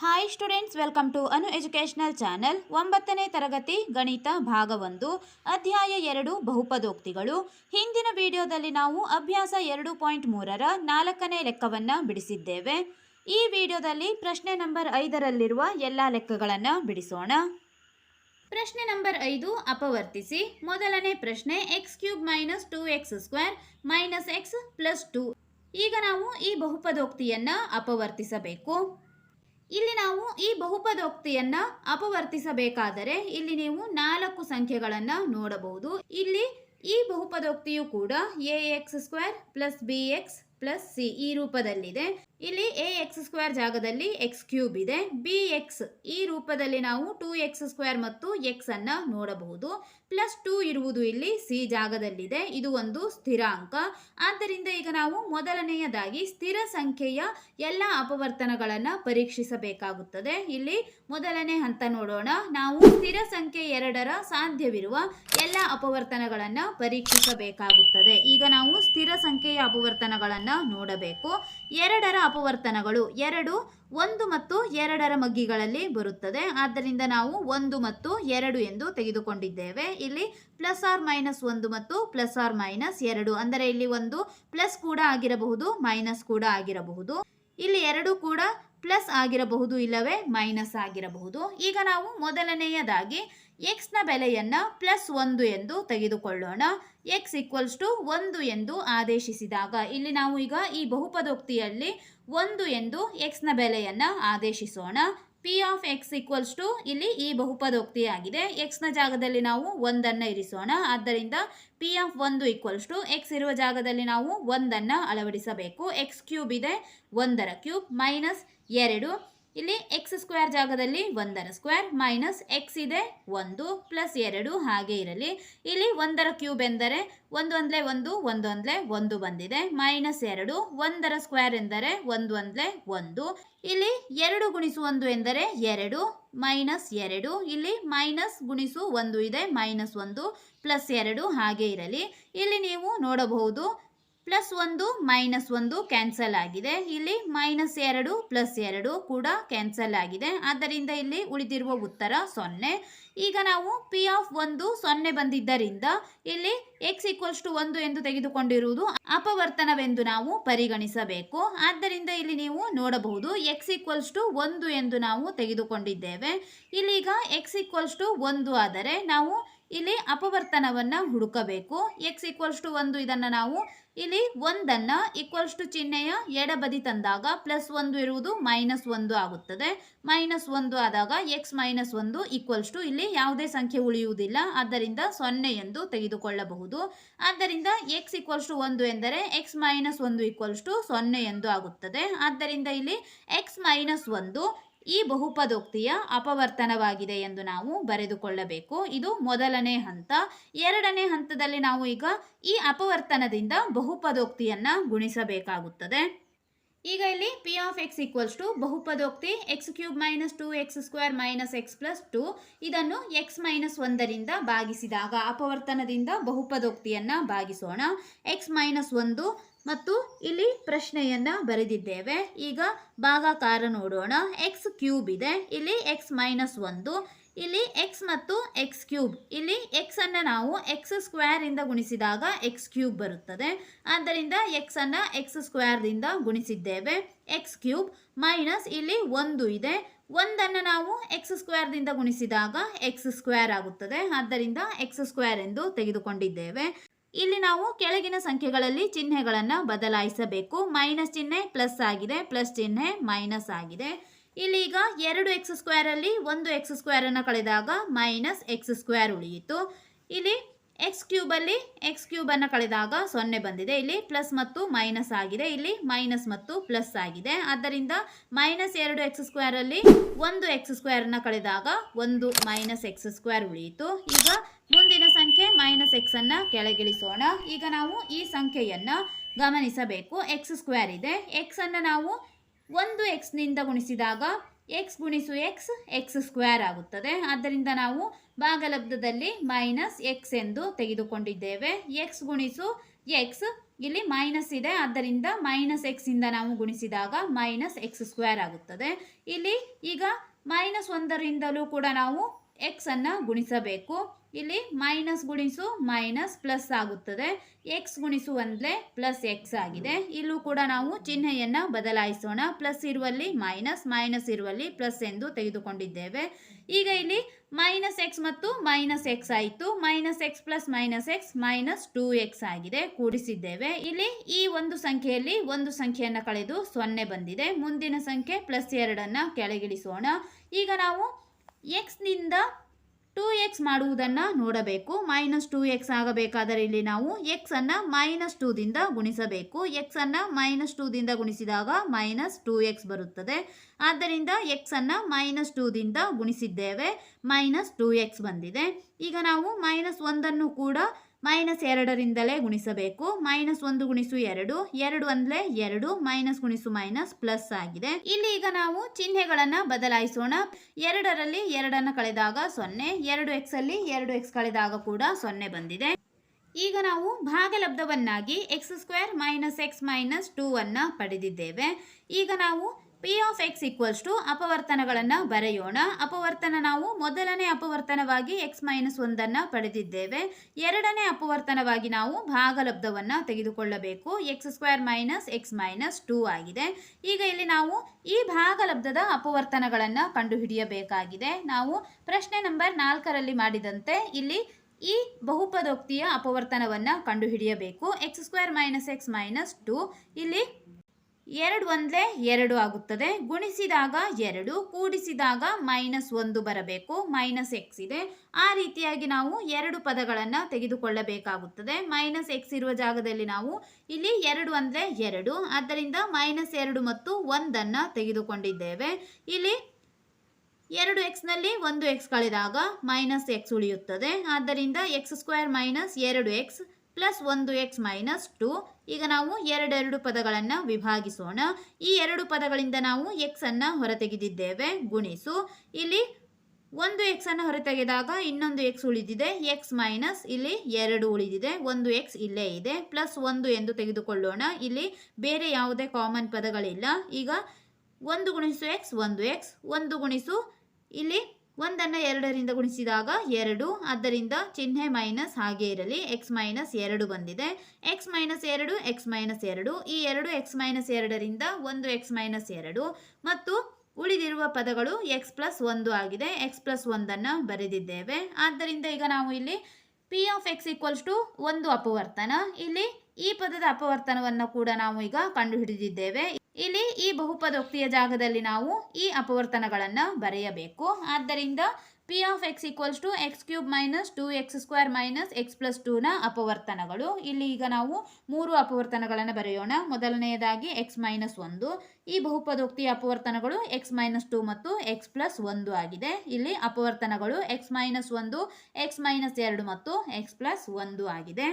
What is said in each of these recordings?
Hi students welcome to Anu educational channel ಒಂಬತ್ತನೇ ತರಗತಿ ಗಣಿತ ಭಾಗ ಒಂದು ಅಧ್ಯಾಯ ಎರಡು, ಬಹುಪದೋಕ್ತಿಗಳು. ಹಿಂದಿನ ವಿಡಿಯೋದಲ್ಲಿ ನಾವು ಅಭ್ಯಾಸ ಎರಡು ಪಾಯಿಂಟ್ ಮೂರರ ನಾಲ್ಕನೇ ಲೆಕ್ಕವನ್ನು ಬಿಡಿಸಿದ್ದೇವೆ. ಈ ವಿಡಿಯೋದಲ್ಲಿ ಪ್ರಶ್ನೆ ನಂಬರ್ ಐದರಲ್ಲಿರುವ ಎಲ್ಲ ಲೆಕ್ಕಗಳನ್ನು ಬಿಡಿಸೋಣ. ಪ್ರಶ್ನೆ ನಂಬರ್ ಐದು, ಅಪವರ್ತಿಸಿ. ಮೊದಲನೇ ಪ್ರಶ್ನೆ X cube minus two X square minus X plus two ಈಗ ನಾವು ಈ ಬಹುಪದೋಕ್ತಿಯನ್ನು ಅಪವರ್ತಿಸಬೇಕು. ಇಲ್ಲಿ ನಾವು ಈ ಬಹುಪದೋಕ್ತಿಯನ್ನ ಅಪವರ್ತಿಸಬೇಕಾದರೆ ಇಲ್ಲಿ ನೀವು ನಾಲ್ಕು ಸಂಖ್ಯೆಗಳನ್ನ ನೋಡಬಹುದು. ಇಲ್ಲಿ ಈ ಬಹುಪದೋಕ್ತಿಯು ಕೂಡ A X square plus B X plus C ಈ ರೂಪದಲ್ಲಿದೆ. ಇಲ್ಲಿ ಎ ಎಕ್ಸ್ ಸ್ಕ್ವೇರ್ ಜಾಗದಲ್ಲಿ ಎಕ್ಸ್ ಕ್ಯೂಬ್ ಇದೆ. ಬಿ ಎಕ್ಸ್ ಈ ರೂಪದಲ್ಲಿ ನಾವು ಟೂ ಎಕ್ಸ್ ಸ್ಕ್ವೇರ್ ಮತ್ತು ಎಕ್ಸ್ ಅನ್ನು ನೋಡಬಹುದು. ಪ್ಲಸ್ ಟೂ ಇರುವುದು ಇಲ್ಲಿ ಸಿ ಜಾಗದಲ್ಲಿದೆ. ಇದು ಒಂದು ಸ್ಥಿರಾಂಕ. ಆದ್ದರಿಂದ ಈಗ ನಾವು ಮೊದಲನೆಯದಾಗಿ ಸ್ಥಿರ ಸಂಖ್ಯೆಯ ಎಲ್ಲ ಅಪವರ್ತನಗಳನ್ನು ಪರೀಕ್ಷಿಸಬೇಕಾಗುತ್ತದೆ. ಇಲ್ಲಿ ಮೊದಲನೇ ಹಂತ ನೋಡೋಣ. ನಾವು ಸ್ಥಿರ ಸಂಖ್ಯೆ ಎರಡರ ಸಾಧ್ಯವಿರುವ ಎಲ್ಲ ಅಪವರ್ತನಗಳನ್ನು ಪರೀಕ್ಷಿಸಬೇಕಾಗುತ್ತದೆ. ಈಗ ನಾವು ಸ್ಥಿರ ಸಂಖ್ಯೆಯ ಅಪವರ್ತನಗಳನ್ನು ನೋಡಬೇಕು. ಎರಡರ ಅಪವರ್ತನಗಳು ಎರಡು, ಒಂದು ಮತ್ತು ಎರಡರ ಮಗ್ಗಿಗಳಲ್ಲಿ ಬರುತ್ತದೆ. ಆದ್ದರಿಂದ ನಾವು ಒಂದು ಮತ್ತು ಎರಡು ಎಂದು ತೆಗೆದುಕೊಂಡಿದ್ದೇವೆ. ಇಲ್ಲಿ ಪ್ಲಸ್ ಆರ್ ಮೈನಸ್ ಒಂದು ಮತ್ತು ಪ್ಲಸ್ ಆರ್ ಮೈನಸ್ ಎರಡು ಅಂದರೆ ಇಲ್ಲಿ ಒಂದು ಪ್ಲಸ್ ಕೂಡ ಆಗಿರಬಹುದು ಮೈನಸ್ ಕೂಡ ಆಗಿರಬಹುದು. ಇಲ್ಲಿ ಎರಡು ಕೂಡ ಪ್ಲಸ್ ಆಗಿರಬಹುದು ಇಲ್ಲವೇ ಮೈನಸ್ ಆಗಿರಬಹುದು. ಈಗ ನಾವು ಮೊದಲನೆಯದಾಗಿ ಎಕ್ಸ್ನ ಬೆಲೆಯನ್ನ ಪ್ಲಸ್ ಒಂದು ಎಂದು ತೆಗೆದುಕೊಳ್ಳೋಣ. ಎಕ್ಸ್ ಈಕ್ವಲ್ಸ್ ಟು ಒಂದು ಎಂದು ಆದೇಶಿಸಿದಾಗ ಇಲ್ಲಿ ನಾವು ಈಗ ಈ ಬಹುಪದೋಕ್ತಿಯಲ್ಲಿ ಒಂದು ಎಂದು ಎಕ್ಸ್ನ ಬೆಲೆಯನ್ನ ಆದೇಶಿಸೋಣ. P of X equals to ಇಲ್ಲಿ ಈ ಬಹುಪದೋಕ್ತಿಯಾಗಿದೆ. ಎಕ್ಸ್ನ ಜಾಗದಲ್ಲಿ ನಾವು ಒಂದನ್ನು ಇರಿಸೋಣ. ಆದ್ದರಿಂದ ಪಿ ಆಫ್ ಒಂದು ಈಕ್ವಲ್ಸ್ ಟು ಎಕ್ಸ್ ಇರುವ ಜಾಗದಲ್ಲಿ ನಾವು ಒಂದನ್ನು ಅಳವಡಿಸಬೇಕು. ಎಕ್ಸ್ ಕ್ಯೂಬ್ ಇದೆ, ಒಂದರ ಕ್ಯೂಬ್ ಮೈನಸ್ ಎರಡು. ಇಲ್ಲಿ ಎಕ್ಸ್ ಸ್ಕ್ವೇರ್ ಜಾಗದಲ್ಲಿ ಒಂದರ ಸ್ಕ್ವೇರ್ ಮೈನಸ್ ಎಕ್ಸ್ ಇದೆ, ಒಂದು ಪ್ಲಸ್ ಎರಡು ಹಾಗೆ ಇರಲಿ. ಇಲ್ಲಿ ಒಂದರ ಕ್ಯೂಬ್ ಎಂದರೆ ಒಂದು ಒಂದಲೇ ಒಂದು ಒಂದು ಒಂದಲೇ ಒಂದು ಬಂದಿದೆ. ಮೈನಸ್ ಎರಡು, ಒಂದರ ಸ್ಕ್ವೇರ್ ಎಂದರೆ ಒಂದು ಒಂದಲೇ ಒಂದು. ಇಲ್ಲಿ ಎರಡು ಗುಣಿಸು ಒಂದು ಎಂದರೆ ಎರಡು ಮೈನಸ್ ಎರಡು. ಇಲ್ಲಿ ಮೈನಸ್ ಗುಣಿಸು ಒಂದು ಇದೆ ಮೈನಸ್ ಒಂದು ಪ್ಲಸ್ ಎರಡು ಹಾಗೆ ಇರಲಿ. ಇಲ್ಲಿ ನೀವು ನೋಡಬಹುದು ಪ್ಲಸ್ ಒಂದು ಮೈನಸ್ ಒಂದು ಕ್ಯಾನ್ಸಲ್ ಆಗಿದೆ. ಇಲ್ಲಿ ಮೈನಸ್ ಎರಡು ಪ್ಲಸ್ ಎರಡು ಕೂಡ ಕ್ಯಾನ್ಸಲ್ ಆಗಿದೆ. ಆದ್ದರಿಂದ ಇಲ್ಲಿ ಉಳಿದಿರುವ ಉತ್ತರ ಸೊನ್ನೆ. ಈಗ ನಾವು ಪಿ ಆಫ್ ಒಂದು ಸೊನ್ನೆ ಬಂದಿದ್ದರಿಂದ ಇಲ್ಲಿ ಎಕ್ಸ್ ಈಕ್ವಲ್ಸ್ ಟು ಒಂದು ಎಂದು ತೆಗೆದುಕೊಂಡಿರುವುದು ಅಪವರ್ತನವೆಂದು ನಾವು ಪರಿಗಣಿಸಬೇಕು. ಆದ್ದರಿಂದ ಇಲ್ಲಿ ನೀವು ನೋಡಬಹುದು ಎಕ್ಸ್ ಈಕ್ವಲ್ಸ್ ಟು ಒಂದು ಎಂದು ನಾವು ತೆಗೆದುಕೊಂಡಿದ್ದೇವೆ. ಇಲ್ಲೀಗ ಎಕ್ಸ್ ಈಕ್ವಲ್ಸ್ ಟು ಒಂದು ಆದರೆ ನಾವು ಇಲ್ಲಿ ಅಪವರ್ತನವನ್ನು ಹುಡುಕಬೇಕು. ಎಕ್ಸ್ ಈಕ್ವಲ್ಸ್ ಟು ಒಂದು ಇದನ್ನು ನಾವು ಇಲ್ಲಿ ಒಂದನ್ನು ಈಕ್ವಲ್ಸ್ ಟು ಚಿಹ್ನೆಯ ಎಡಬದಿ ತಂದಾಗ ಪ್ಲಸ್ ಒಂದು ಇರುವುದು ಮೈನಸ್ ಒಂದು ಆಗುತ್ತದೆ. ಮೈನಸ್ ಒಂದು ಆದಾಗ ಎಕ್ಸ್ ಮೈನಸ್ ಒಂದು ಈಕ್ವಲ್ಸ್ ಟು ಇಲ್ಲಿ ಯಾವುದೇ ಸಂಖ್ಯೆ ಉಳಿಯುವುದಿಲ್ಲ. ಆದ್ದರಿಂದ ಸೊನ್ನೆ ಎಂದು ತೆಗೆದುಕೊಳ್ಳಬಹುದು. ಆದ್ದರಿಂದ ಎಕ್ಸ್ ಈಕ್ವಲ್ಸ್ ಟು ಒಂದು ಎಂದರೆ ಎಕ್ಸ್ ಮೈನಸ್ ಒಂದು ಈಕ್ವಲ್ಸ್ ಟು ಸೊನ್ನೆ ಎಂದು ಆಗುತ್ತದೆ. ಆದ್ದರಿಂದ ಇಲ್ಲಿ ಎಕ್ಸ್ ಮೈನಸ್ ಒಂದು ಈ ಬಹುಪದೋಕ್ತಿಯ ಅಪವರ್ತನವಾಗಿದೆ ಎಂದು ನಾವು ಬರೆದುಕೊಳ್ಳಬೇಕು. ಇದು ಮೊದಲನೇ ಹಂತ. ಎರಡನೇ ಹಂತದಲ್ಲಿ ನಾವು ಈಗ ಈ ಅಪವರ್ತನದಿಂದ ಬಹುಪದೋಕ್ತಿಯನ್ನ ಗುಣಿಸಬೇಕಾಗುತ್ತದೆ. ಈಗ ಇಲ್ಲಿ p of x equals to ಬಹುಪದೋಕ್ತಿ x cube minus two x square minus x plus two ಇದನ್ನು ಎಕ್ಸ್ ಮೈನಸ್ ಒಂದರಿಂದ ಭಾಗಿಸಿದಾಗ ಅಪವರ್ತನದಿಂದ ಬಹುಪದೋಕ್ತಿಯನ್ನ ಭಾಗಿಸೋಣ. ಎಕ್ಸ್ ಮೈನಸ್ ಒಂದು ಮತ್ತು ಇಲ್ಲಿ ಪ್ರಶ್ನೆಯನ್ನ ಬರೆದಿದ್ದೇವೆ. ಈಗ ಭಾಗಾಕಾರ ನೋಡೋಣ. ಎಕ್ಸ್ ಕ್ಯೂಬ್ ಇದೆ. ಇಲ್ಲಿ ಎಕ್ಸ್ ಮೈನಸ್ ಒಂದು. ಇಲ್ಲಿ ಎಕ್ಸ್ ಮತ್ತು ಎಕ್ಸ್ ಕ್ಯೂಬ್ ಇಲ್ಲಿ ಎಕ್ಸ್ ಅನ್ನ ನಾವು ಎಕ್ಸ್ ಸ್ಕ್ವೇರ್ ಇಂದ ಗುಣಿಸಿದಾಗ ಎಕ್ಸ್ ಕ್ಯೂಬ್ ಬರುತ್ತದೆ. ಆದ್ದರಿಂದ ಎಕ್ಸ್ ಅನ್ನ ಎಕ್ಸ್ ಸ್ಕ್ವೇರ್ ದಿಂದ ಗುಣಿಸಿದ್ದೇವೆ. ಎಕ್ಸ್ ಕ್ಯೂಬ್ ಮೈನಸ್ ಇಲ್ಲಿ ಒಂದು ಇದೆ. ಒಂದನ್ನು ನಾವು ಎಕ್ಸ್ ಸ್ಕ್ವೇರ್ ದಿಂದ ಗುಣಿಸಿದಾಗ ಎಕ್ಸ್ ಸ್ಕ್ವೇರ್ ಆಗುತ್ತದೆ. ಆದ್ದರಿಂದ ಎಕ್ಸ್ ಸ್ಕ್ವೇರ್ ಎಂದು ತೆಗೆದುಕೊಂಡಿದ್ದೇವೆ. ಇಲ್ಲಿ ನಾವು ಕೆಳಗಿನ ಸಂಖ್ಯೆಗಳಲ್ಲಿ ಚಿಹ್ನೆಗಳನ್ನು ಬದಲಾಯಿಸಬೇಕು. ಮೈನಸ್ ಚಿಹ್ನೆ ಪ್ಲಸ್ ಆಗಿದೆ, ಪ್ಲಸ್ ಚಿಹ್ನೆ ಮೈನಸ್ ಆಗಿದೆ. ಇಲ್ಲಿ ಈಗ ಎರಡು ಎಕ್ಸ್ ಸ್ಕ್ವೇರ್ ಅಲ್ಲಿ ಒಂದು ಎಕ್ಸ್ ಸ್ಕ್ವೇರ್ ಅನ್ನು ಕಳೆದಾಗ ಮೈನಸ್ ಎಕ್ಸ್ ಸ್ಕ್ವೇರ್ ಉಳಿಯಿತು. ಇಲ್ಲಿ ಎಕ್ಸ್ ಕ್ಯೂಬಲ್ಲಿ ಎಕ್ಸ್ ಕ್ಯೂಬನ್ನು ಕಳೆದಾಗ ಸೊನ್ನೆ ಬಂದಿದೆ. ಇಲ್ಲಿ ಪ್ಲಸ್ ಮತ್ತು ಮೈನಸ್ ಆಗಿದೆ. ಇಲ್ಲಿ ಮೈನಸ್ ಮತ್ತು ಪ್ಲಸ್ ಆಗಿದೆ. ಆದ್ದರಿಂದ ಮೈನಸ್ ಎರಡು ಎಕ್ಸ್ ಸ್ಕ್ವೇರಲ್ಲಿ ಒಂದು ಎಕ್ಸ್ ಸ್ಕ್ವೇರ್ ಅನ್ನು ಕಳೆದಾಗ ಒಂದು ಮೈನಸ್ ಎಕ್ಸ್ ಸ್ಕ್ವೇರ್ ಉಳಿಯಿತು. ಈಗ ಮುಂದಿನ ಸಂಖ್ಯೆ ಮೈನಸ್ ಎಕ್ಸನ್ನು ಕೆಳಗಿಳಿಸೋಣ. ಈಗ ನಾವು ಈ ಸಂಖ್ಯೆಯನ್ನು ಗಮನಿಸಬೇಕು. ಎಕ್ಸ್ ಸ್ಕ್ವೇರ್ ಇದೆ. ಎಕ್ಸನ್ನು ನಾವು ಒಂದು ಎಕ್ಸ್ನಿಂದ ಗುಣಿಸಿದಾಗ ಎಕ್ಸ್ ಗುಣಿಸು ಎಕ್ಸ್ ಎಕ್ಸ್ ಸ್ಕ್ವೇರ್ ಆಗುತ್ತದೆ. ಆದ್ದರಿಂದ ನಾವು ಭಾಗಲಬ್ಧದಲ್ಲಿ ಮೈನಸ್ ಎಕ್ಸ್ ಎಂದು ತೆಗೆದುಕೊಂಡಿದ್ದೇವೆ. ಎಕ್ಸ್ ಗುಣಿಸು ಎಕ್ಸ್ ಇಲ್ಲಿ ಮೈನಸ್ ಇದೆ. ಆದ್ದರಿಂದ ಮೈನಸ್ ಎಕ್ಸಿಂದ ನಾವು ಗುಣಿಸಿದಾಗ ಮೈನಸ್ ಎಕ್ಸ್ ಸ್ಕ್ವೇರ್ ಆಗುತ್ತದೆ. ಇಲ್ಲಿ ಈಗ ಮೈನಸ್ ಒಂದರಿಂದಲೂ ಕೂಡ ನಾವು ಎಕ್ಸನ್ನು ಗುಣಿಸಬೇಕು. ಇಲ್ಲಿ ಮೈನಸ್ ಗುಣಿಸು ಮೈನಸ್ ಪ್ಲಸ್ ಆಗುತ್ತದೆ. ಎಕ್ಸ್ ಗುಣಿಸು ಒಂದಲೇ ಪ್ಲಸ್ ಎಕ್ಸ್ ಆಗಿದೆ. ಇಲ್ಲೂ ಕೂಡ ನಾವು ಚಿಹ್ನೆಯನ್ನು ಬದಲಾಯಿಸೋಣ. ಪ್ಲಸ್ ಇರುವಲ್ಲಿ ಮೈನಸ್ ಮೈನಸ್ ಇರುವಲ್ಲಿ ಪ್ಲಸ್ ಎಂದು ತೆಗೆದುಕೊಂಡಿದ್ದೇವೆ. ಈಗ ಇಲ್ಲಿ ಮೈನಸ್ ಎಕ್ಸ್ ಮತ್ತು ಮೈನಸ್ ಎಕ್ಸ್ ಆಯಿತು. Minus x plus minus x minus two x ಆಗಿದೆ. ಕೂಡಿಸಿದ್ದೇವೆ. ಇಲ್ಲಿ ಈ ಒಂದು ಸಂಖ್ಯೆಯಲ್ಲಿ ಒಂದು ಸಂಖ್ಯೆಯನ್ನು ಕಳೆದು ಸೊನ್ನೆ ಬಂದಿದೆ. ಮುಂದಿನ ಸಂಖ್ಯೆ ಪ್ಲಸ್ ಎರಡನ್ನು ಕೆಳಗಿಳಿಸೋಣ. ಈಗ ನಾವು ಎಕ್ಸ್ನಿಂದ ಎಕ್ಸ್ ಮಾಡುವುದನ್ನು ನೋಡಬೇಕು. ಮೈನಸ್ ಟೂ ಎಕ್ಸ್ ಆಗಬೇಕಾದರೆ ಇಲ್ಲಿ ನಾವು ಎಕ್ಸನ್ನು ಮೈನಸ್ ಟೂದಿಂದ ಗುಣಿಸಬೇಕು. ಎಕ್ಸನ್ನು ಮೈನಸ್ ಟೂದಿಂದ ಗುಣಿಸಿದಾಗ ಮೈನಸ್ ಟೂ ಎಕ್ಸ್ ಬರುತ್ತದೆ. ಆದ್ದರಿಂದ ಎಕ್ಸನ್ನು ಮೈನಸ್ ಟೂದಿಂದ ಗುಣಿಸಿದ್ದೇವೆ. ಮೈನಸ್ ಟೂ ಎಕ್ಸ್ ಬಂದಿದೆ. ಈಗ ನಾವು ಮೈನಸ್ ಒಂದನ್ನು ಕೂಡ ಮೈನಸ್ ಎರಡರಿಂದಲೇ ಗುಣಿಸಬೇಕು. ಮೈನಸ್ ಒಂದು ಗುಣಿಸು ಎರಡು ಎರಡು ಅಂದ್ರೆ ಎರಡು, ಮೈನಸ್ ಗುಣಿಸು ಮೈನಸ್ ಪ್ಲಸ್ ಆಗಿದೆ. ಇಲ್ಲಿ ಈಗ ನಾವು ಚಿಹ್ನೆಗಳನ್ನ ಬದಲಾಯಿಸೋಣ. ಎರಡರಲ್ಲಿ ಎರಡನ್ನು ಕಳೆದಾಗ ಸೊನ್ನೆ, ಎರಡು ಎಕ್ಸ್ ಅಲ್ಲಿ ಎರಡು ಎಕ್ಸ್ ಕಳೆದಾಗ ಕೂಡ ಸೊನ್ನೆ ಬಂದಿದೆ. ಈಗ ನಾವು ಭಾಗಲಬ್ಧವನ್ನಾಗಿ x square minus x minus two ಅನ್ನ ಪಡೆದಿದ್ದೇವೆ. ಈಗ ನಾವು p of x equals to ಅಪವರ್ತನಗಳನ್ನು ಬರೆಯೋಣ. ಅಪವರ್ತನ ನಾವು ಮೊದಲನೇ ಅಪವರ್ತನವಾಗಿ ಎಕ್ಸ್ ಮೈನಸ್ ಒಂದನ್ನು ಪಡೆದಿದ್ದೇವೆ. ಎರಡನೇ ಅಪವರ್ತನವಾಗಿ ನಾವು ಭಾಗಲಬ್ಧವನ್ನು ತೆಗೆದುಕೊಳ್ಳಬೇಕು. X square minus x minus two ಆಗಿದೆ. ಈಗ ಇಲ್ಲಿ ನಾವು ಈ ಭಾಗಲಬ್ಧದ ಅಪವರ್ತನಗಳನ್ನು ಕಂಡುಹಿಡಿಯಬೇಕಾಗಿದೆ. ನಾವು ಪ್ರಶ್ನೆ ನಂಬರ್ ನಾಲ್ಕರಲ್ಲಿ ಮಾಡಿದಂತೆ ಇಲ್ಲಿ ಈ ಬಹುಪದೋಕ್ತಿಯ ಅಪವರ್ತನವನ್ನು ಕಂಡುಹಿಡಿಯಬೇಕು. X square minus x minus two ಇಲ್ಲಿ ಎರಡು ಒಂದಲೇ ಎರಡು ಆಗುತ್ತದೆ. ಗುಣಿಸಿದಾಗ ಎರಡು, ಕೂಡಿಸಿದಾಗ ಮೈನಸ್ ಒಂದು ಬರಬೇಕು, ಮೈನಸ್ ಎಕ್ಸ್ ಇದೆ. ಆ ರೀತಿಯಾಗಿ ನಾವು ಎರಡು ಪದಗಳನ್ನು ತೆಗೆದುಕೊಳ್ಳಬೇಕಾಗುತ್ತದೆ. ಮೈನಸ್ ಎಕ್ಸ್ ಇರುವ ಜಾಗದಲ್ಲಿ ನಾವು ಇಲ್ಲಿ ಎರಡು ಅಂದರೆ ಎರಡು, ಆದ್ದರಿಂದ ಮೈನಸ್ ಎರಡು ಮತ್ತು ಒಂದನ್ನು ತೆಗೆದುಕೊಂಡಿದ್ದೇವೆ. ಇಲ್ಲಿ ಎರಡು ಎಕ್ಸ್ನಲ್ಲಿ ಒಂದು ಎಕ್ಸ್ ಕಳೆದಾಗ ಮೈನಸ್ ಎಕ್ಸ್ ಉಳಿಯುತ್ತದೆ. ಆದ್ದರಿಂದ ಎಕ್ಸ್ ಸ್ಕ್ವೇರ್ ಮೈನಸ್ ಎರಡು ಎಕ್ಸ್ ಪ್ಲಸ್ ಒಂದು ಎಕ್ಸ್ ಮೈನಸ್ ಟು. ಈಗ ನಾವು ಎರಡೆರಡು ಪದಗಳನ್ನು ವಿಭಾಗಿಸೋಣ. ಈ ಎರಡು ಪದಗಳಿಂದ ನಾವು ಎಕ್ಸನ್ನು ಹೊರತೆಗೆದಿದ್ದೇವೆ. ಗುಣಿಸು. ಇಲ್ಲಿ ಒಂದು ಎಕ್ಸನ್ನು ಹೊರತೆಗೆದಾಗ ಇನ್ನೊಂದು ಎಕ್ಸ್ ಉಳಿದಿದೆ. ಎಕ್ಸ್ ಮೈನಸ್ ಇಲ್ಲಿ ಎರಡು ಉಳಿದಿದೆ. ಒಂದು ಎಕ್ಸ್ ಇಲ್ಲೇ ಇದೆ. ಪ್ಲಸ್ ಒಂದು ಎಂದು ತೆಗೆದುಕೊಳ್ಳೋಣ. ಇಲ್ಲಿ ಬೇರೆ ಯಾವುದೇ ಕಾಮನ್ ಪದಗಳಿಲ್ಲ. ಈಗ ಒಂದು ಗುಣಿಸು ಎಕ್ಸ್, ಒಂದು ಎಕ್ಸ್. ಒಂದು ಗುಣಿಸು. ಇಲ್ಲಿ ಒಂದನ್ನು ಎರಡರಿಂದ ಗುಣಿಸಿದಾಗ ಎರಡು, ಆದ್ದರಿಂದ ಚಿಹ್ನೆ ಮೈನಸ್ ಹಾಗೆ ಇರಲಿ. ಎಕ್ಸ್ ಮೈನಸ್ ಎರಡು ಬಂದಿದೆ. ಎಕ್ಸ್ ಮೈನಸ್ ಎರಡು ಎಕ್ಸ್ ಮೈನಸ್ ಎರಡು. ಈ ಎರಡು ಎಕ್ಸ್ ಮೈನಸ್ ಎರಡರಿಂದ ಒಂದು ಎಕ್ಸ್ ಮೈನಸ್ ಎರಡು. ಮತ್ತು ಉಳಿದಿರುವ ಪದಗಳು ಎಕ್ಸ್ ಪ್ಲಸ್ ಒಂದು ಆಗಿದೆ. ಎಕ್ಸ್ ಪ್ಲಸ್ ಒಂದನ್ನು ಬರೆದಿದ್ದೇವೆ. ಆದ್ದರಿಂದ ಈಗ ನಾವು ಇಲ್ಲಿ p of x equals to ಒಂದು ಅಪವರ್ತನ. ಇಲ್ಲಿ ಈ ಪದದ ಅಪವರ್ತನವನ್ನು ಕೂಡ ನಾವು ಈಗ ಕಂಡುಹಿಡಿದಿದ್ದೇವೆ. ಇಲ್ಲಿ ಈ ಬಹುಪದೋಕ್ತಿಯ ಜಾಗದಲ್ಲಿ ನಾವು ಈ ಅಪವರ್ತನಗಳನ್ನು ಬರೆಯಬೇಕು. ಆದ್ದರಿಂದ p of x equals to x cube minus two x square minus x plus ಟೂನ ಅಪವರ್ತನಗಳು. ಇಲ್ಲಿ ಈಗ ನಾವು ಮೂರು ಅಪವರ್ತನಗಳನ್ನು ಬರೆಯೋಣ. ಮೊದಲನೆಯದಾಗಿ ಎಕ್ಸ್ ಮೈನಸ್ ಒಂದು. ಈ ಬಹುಪದೋಕ್ತಿಯ ಅಪವರ್ತನಗಳು ಎಕ್ಸ್ ಮೈನಸ್ ಟು ಮತ್ತು ಎಕ್ಸ್ ಪ್ಲಸ್ ಒಂದು ಆಗಿದೆ. ಇಲ್ಲಿ ಅಪವರ್ತನಗಳು ಎಕ್ಸ್ ಮೈನಸ್ ಒಂದು ಎಕ್ಸ್ ಮೈನಸ್ ಎರಡು ಮತ್ತು ಎಕ್ಸ್ ಪ್ಲಸ್ ಒಂದು ಆಗಿದೆ.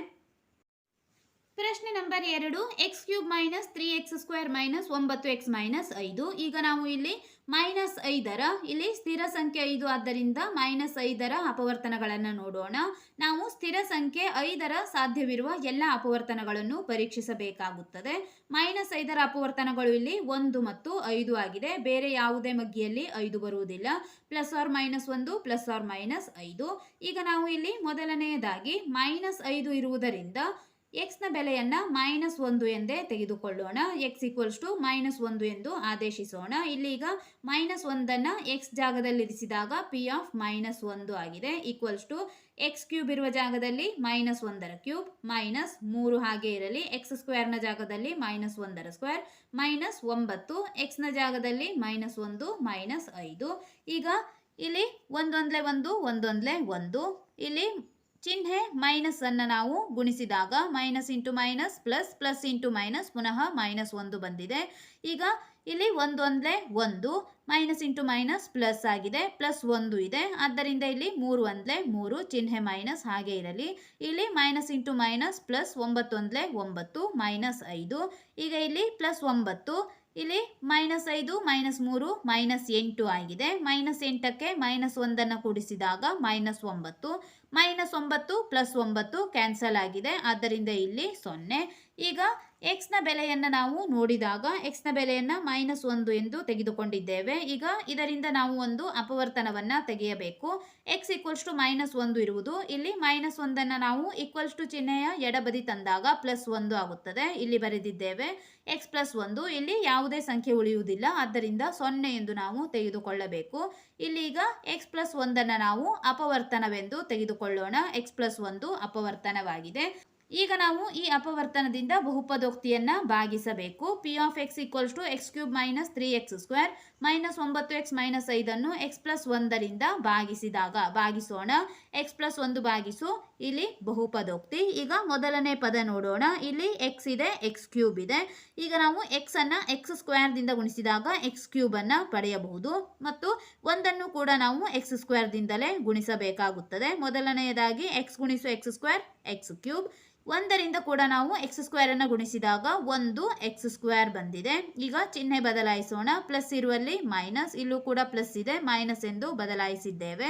ಪ್ರಶ್ನೆ ನಂಬರ್ ಎರಡು x cube minus three x square minus ಒಂಬತ್ತು ಎಕ್ಸ್ ಮೈನಸ್ ಐದು. ಈಗ ನಾವು ಇಲ್ಲಿ ಮೈನಸ್ ಐದರ, ಇಲ್ಲಿ ಸ್ಥಿರ ಸಂಖ್ಯೆ ಐದು ಆದ್ದರಿಂದ ಮೈನಸ್ ಐದರ ಅಪವರ್ತನಗಳನ್ನು ನೋಡೋಣ. ನಾವು ಸ್ಥಿರ ಸಂಖ್ಯೆ ಐದರ ಸಾಧ್ಯವಿರುವ ಎಲ್ಲ ಅಪವರ್ತನಗಳನ್ನು ಪರೀಕ್ಷಿಸಬೇಕಾಗುತ್ತದೆ. ಮೈನಸ್ ಐದರ ಅಪವರ್ತನಗಳು ಇಲ್ಲಿ ಒಂದು ಮತ್ತು ಐದು ಆಗಿದೆ. ಬೇರೆ ಯಾವುದೇ ಮಗ್ಗಿಯಲ್ಲಿ ಐದು ಬರುವುದಿಲ್ಲ. ಪ್ಲಸ್ ಆರ್ ಮೈನಸ್ ಒಂದು ಪ್ಲಸ್ ಆರ್ ಮೈನಸ್ ಐದು. ಈಗ ನಾವು ಇಲ್ಲಿ ಮೊದಲನೆಯದಾಗಿ ಮೈನಸ್ ಐದು ಇರುವುದರಿಂದ ಎಕ್ಸ್ನ ಬೆಲೆಯನ್ನು ಮೈನಸ್ ಒಂದು ಎಂದೇ ತೆಗೆದುಕೊಳ್ಳೋಣ. ಎಕ್ಸ್ ಈಕ್ವಲ್ಸ್ ಟು ಮೈನಸ್ ಒಂದು ಎಂದು ಆದೇಶಿಸೋಣ. ಇಲ್ಲಿ ಈಗ ಮೈನಸ್ ಒಂದನ್ನು ಎಕ್ಸ್ ಜಾಗದಲ್ಲಿ ಇರಿಸಿದಾಗ ಪಿ ಆಫ್ ಮೈನಸ್ ಒಂದು ಆಗಿದೆ. ಈಕ್ವಲ್ಸ್ ಟು ಎಕ್ಸ್ ಕ್ಯೂಬ್ ಇರುವ ಜಾಗದಲ್ಲಿ ಮೈನಸ್ ಒಂದರ ಕ್ಯೂಬ್ ಮೈನಸ್ ಮೂರು ಹಾಗೆ ಇರಲಿ. ಎಕ್ಸ್ ಸ್ಕ್ವೇರ್ನ ಜಾಗದಲ್ಲಿ ಮೈನಸ್ ಒಂದರ ಸ್ಕ್ವೇರ್ ಮೈನಸ್ ಒಂಬತ್ತು. ಎಕ್ಸ್ನ ಜಾಗದಲ್ಲಿ ಮೈನಸ್ ಒಂದು ಮೈನಸ್ ಐದು. ಈಗ ಇಲ್ಲಿ ಒಂದೊಂದ್ಲೆ ಒಂದು ಒಂದೊಂದ್ಲೆ ಒಂದು. ಇಲ್ಲಿ ಚಿಹ್ನೆ ಮೈನಸ್ ಅನ್ನು ನಾವು ಗುಣಿಸಿದಾಗ minus into minus plus plus into minus ಪುನಃ ಮೈನಸ್ ಒಂದು ಬಂದಿದೆ. ಈಗ ಇಲ್ಲಿ ಒಂದೊಂದಲೇ ಒಂದು ಮೈನಸ್ ಇಂಟು ಮೈನಸ್ ಪ್ಲಸ್ ಆಗಿದೆ ಪ್ಲಸ್ ಒಂದು ಇದೆ. ಆದ್ದರಿಂದ ಇಲ್ಲಿ ಮೂರು ಒಂದಲೇ ಮೂರು, ಚಿಹ್ನೆ ಮೈನಸ್ ಹಾಗೆ ಇರಲಿ. ಇಲ್ಲಿ ಮೈನಸ್ ಇಂಟು ಮೈನಸ್ ಪ್ಲಸ್ ಒಂಬತ್ತೊಂದಲೇ ಒಂಬತ್ತು ಮೈನಸ್ ಐದು. ಈಗ ಇಲ್ಲಿ ಪ್ಲಸ್ ಒಂಬತ್ತು ಇಲ್ಲಿ ಮೈನಸ್ ಐದು ಮೈನಸ್ ಮೂರು ಮೈನಸ್ ಎಂಟು ಆಗಿದೆ. ಮೈನಸ್ ಎಂಟಕ್ಕೆ ಮೈನಸ್ ಒಂದನ್ನು ಕೂಡಿಸಿದಾಗ ಮೈನಸ್ ಒಂಬತ್ತು. ಮೈನಸ್ ಒಂಬತ್ತು ಪ್ಲಸ್ ಒಂಬತ್ತು ಕ್ಯಾನ್ಸಲ್ ಆಗಿದೆ. ಆದ್ದರಿಂದ ಇಲ್ಲಿ ಸೊನ್ನೆ. ಈಗ ಎಕ್ಸ್ನ ಬೆಲೆಯನ್ನು ನಾವು ನೋಡಿದಾಗ ಎಕ್ಸ್ನ ಬೆಲೆಯನ್ನು ಮೈನಸ್ ಒಂದು ಎಂದು ತೆಗೆದುಕೊಂಡಿದ್ದೇವೆ. ಈಗ ಇದರಿಂದ ನಾವು ಒಂದು ಅಪವರ್ತನವನ್ನು ತೆಗೆಯಬೇಕು. ಎಕ್ಸ್ ಈಕ್ವಲ್ಸ್ ಟು ಮೈನಸ್ ಒಂದು ಇರುವುದು. ಇಲ್ಲಿ ಮೈನಸ್ ಒಂದನ್ನು ನಾವು ಈಕ್ವಲ್ಸ್ ಟು ಚಿಹ್ನೆಯ ಎಡಬದಿ ತಂದಾಗ ಪ್ಲಸ್ ಒಂದು ಆಗುತ್ತದೆ. ಇಲ್ಲಿ ಬರೆದಿದ್ದೇವೆ ಎಕ್ಸ್ ಪ್ಲಸ್ ಒಂದು. ಇಲ್ಲಿ ಯಾವುದೇ ಸಂಖ್ಯೆ ಉಳಿಯುವುದಿಲ್ಲ. ಆದ್ದರಿಂದ ಸೊನ್ನೆ ಎಂದು ನಾವು ತೆಗೆದುಕೊಳ್ಳಬೇಕು. ಇಲ್ಲಿ ಈಗ ಎಕ್ಸ್ ಪ್ಲಸ್ ಒಂದನ್ನು ನಾವು ಅಪವರ್ತನವೆಂದು ತೆಗೆದುಕೊಳ್ಳೋಣ. ಎಕ್ಸ್ ಪ್ಲಸ್ ಒಂದು ಅಪವರ್ತನವಾಗಿದೆ. ಈಗ ನಾವು ಈ ಅಪವರ್ತನದಿಂದ ಬಹುಪದೋಕ್ತಿಯನ್ನ ಭಾಗಿಸಬೇಕು. P of x equals to x cube minus three x square minus ಒಂಬತ್ತು ಎಕ್ಸ್ ಮೈನಸ್ ಐದನ್ನು ಎಕ್ಸ್ ಪ್ಲಸ್ ಒಂದರಿಂದ ಭಾಗಿಸಿದಾಗ, ಭಾಗಿಸೋಣ. ಎಕ್ಸ್ ಪ್ಲಸ್ ಒಂದು ಭಾಗಿಸು. ಇಲ್ಲಿ ಬಹುಪದೋಕ್ತಿ. ಈಗ ಮೊದಲನೇ ಪದ ನೋಡೋಣ. ಇಲ್ಲಿ ಎಕ್ಸ್ ಇದೆ ಎಕ್ಸ್ ಕ್ಯೂಬ್ ಇದೆ. ಈಗ ನಾವು ಎಕ್ಸ್ ಅನ್ನು ಎಕ್ಸ್ ಸ್ಕ್ವೇರ್ದಿಂದ ಗುಣಿಸಿದಾಗ ಎಕ್ಸ್ ಕ್ಯೂಬನ್ನು ಪಡೆಯಬಹುದು. ಮತ್ತು ಒಂದನ್ನು ಕೂಡ ನಾವು ಎಕ್ಸ್ ಸ್ಕ್ವೇರ್ದಿಂದಲೇ ಗುಣಿಸಬೇಕಾಗುತ್ತದೆ. ಮೊದಲನೆಯದಾಗಿ ಎಕ್ಸ್ ಗುಣಿಸು ಎಕ್ಸ್ ಸ್ಕ್ವೇರ್ ಎಕ್ಸ್ ಕ್ಯೂಬ್ ಒಂದರಿಂದ ಕೂಡ ನಾವು ಎಕ್ಸ್ ಸ್ಕ್ವೇರನ್ನು ಗುಣಿಸಿದಾಗ ಒಂದು ಎಕ್ಸ್ ಸ್ಕ್ವೇರ್ ಬಂದಿದೆ. ಈಗ ಚಿಹ್ನೆ ಬದಲಾಯಿಸೋಣ. ಪ್ಲಸ್ ಇರುವಲ್ಲಿ ಮೈನಸ್ ಇಲ್ಲೂ ಕೂಡ ಪ್ಲಸ್ ಇದೆ ಮೈನಸ್ ಎಂದು ಬದಲಾಯಿಸಿದ್ದೇವೆ.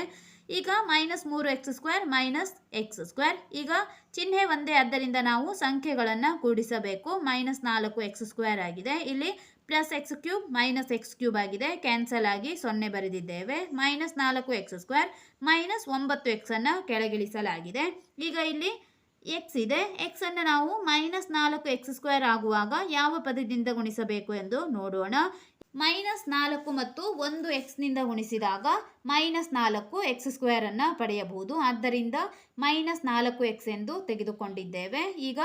ಈಗ ಮೈನಸ್ ಮೂರು X square minus X square. ಈಗ ಚಿಹ್ನೆ ಒಂದೇ ಆದ್ದರಿಂದ ನಾವು ಸಂಖ್ಯೆಗಳನ್ನು ಕೂಡಿಸಬೇಕು. ಮೈನಸ್ ನಾಲ್ಕು ಎಕ್ಸ್ ಸ್ಕ್ವೇರ್ ಆಗಿದೆ. ಇಲ್ಲಿ plus x cube minus x cube ಆಗಿದೆ. ಕ್ಯಾನ್ಸಲ್ ಆಗಿ ಸೊನ್ನೆ ಬರೆದಿದ್ದೇವೆ. ಮೈನಸ್ ನಾಲ್ಕು ಎಕ್ಸ್ ಸ್ಕ್ವೇರ್ ಮೈನಸ್ ಒಂಬತ್ತು ಎಕ್ಸ್ ಅನ್ನು ಕೆಳಗಿಳಿಸಲಾಗಿದೆ. ಈಗ ಇಲ್ಲಿ ಎಕ್ಸ್ ಇದೆ. ಎಕ್ಸನ್ನು ನಾವು ಮೈನಸ್ ನಾಲ್ಕು ಎಕ್ಸ್ ಸ್ಕ್ವೇರ್ ಆಗುವಾಗ ಯಾವ ಪದದಿಂದ ಗುಣಿಸಬೇಕು ಎಂದು ನೋಡೋಣ. ಮೈನಸ್ ನಾಲ್ಕು ಮತ್ತು ಒಂದು ಎಕ್ಸ್ನಿಂದ ಗುಣಿಸಿದಾಗ ಮೈನಸ್ ನಾಲ್ಕು ಎಕ್ಸ್ ಸ್ಕ್ವೇರನ್ನು ಪಡೆಯಬಹುದು. ಆದ್ದರಿಂದ ಮೈನಸ್ ನಾಲ್ಕು ಎಕ್ಸ್ ಎಂದು ತೆಗೆದುಕೊಂಡಿದ್ದೇವೆ. ಈಗ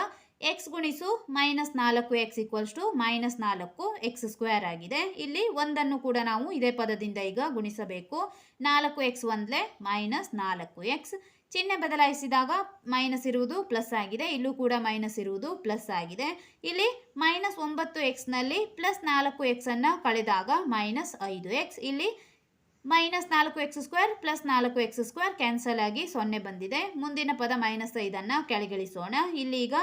ಎಕ್ಸ್ ಗುಣಿಸು ಮೈನಸ್ ನಾಲ್ಕು ಎಕ್ಸ್ ಈಕ್ವಲ್ಸ್ ಟು ಮೈನಸ್ ನಾಲ್ಕು ಎಕ್ಸ್ ಸ್ಕ್ವೇರ್ ಆಗಿದೆ. ಇಲ್ಲಿ ಒಂದನ್ನು ಕೂಡ ನಾವು ಇದೇ ಪದದಿಂದ ಈಗ ಗುಣಿಸಬೇಕು. ನಾಲ್ಕು ಎಕ್ಸ್ ಒಂದ್ಲೆ ಮೈನಸ್ ನಾಲ್ಕು ಎಕ್ಸ್ ಚಿಹ್ನೆ ಬದಲಾಯಿಸಿದಾಗ ಮೈನಸ್ ಇರುವುದು ಪ್ಲಸ್ ಆಗಿದೆ, ಇಲ್ಲೂ ಕೂಡ ಮೈನಸ್ ಇರುವುದು ಪ್ಲಸ್ ಆಗಿದೆ. ಇಲ್ಲಿ ಮೈನಸ್ ಒಂಬತ್ತು ಎಕ್ಸ್ನಲ್ಲಿ ಪ್ಲಸ್ ನಾಲ್ಕು ಎಕ್ಸನ್ನು ಕಳೆದಾಗ ಮೈನಸ್ ಐದು ಎಕ್ಸ್ ಇಲ್ಲಿ ಮೈನಸ್ ನಾಲ್ಕು ಎಕ್ಸ್ ಸ್ಕ್ವೇರ್ ಪ್ಲಸ್ ನಾಲ್ಕು ಎಕ್ಸ್ ಸ್ಕ್ವೇರ್ ಕ್ಯಾನ್ಸಲ್ ಆಗಿ ಸೊನ್ನೆ ಬಂದಿದೆ. ಮುಂದಿನ ಪದ ಮೈನಸ್ ಐದನ್ನು ಕೆಳಗಿಳಿಸೋಣ. ಇಲ್ಲಿ ಈಗ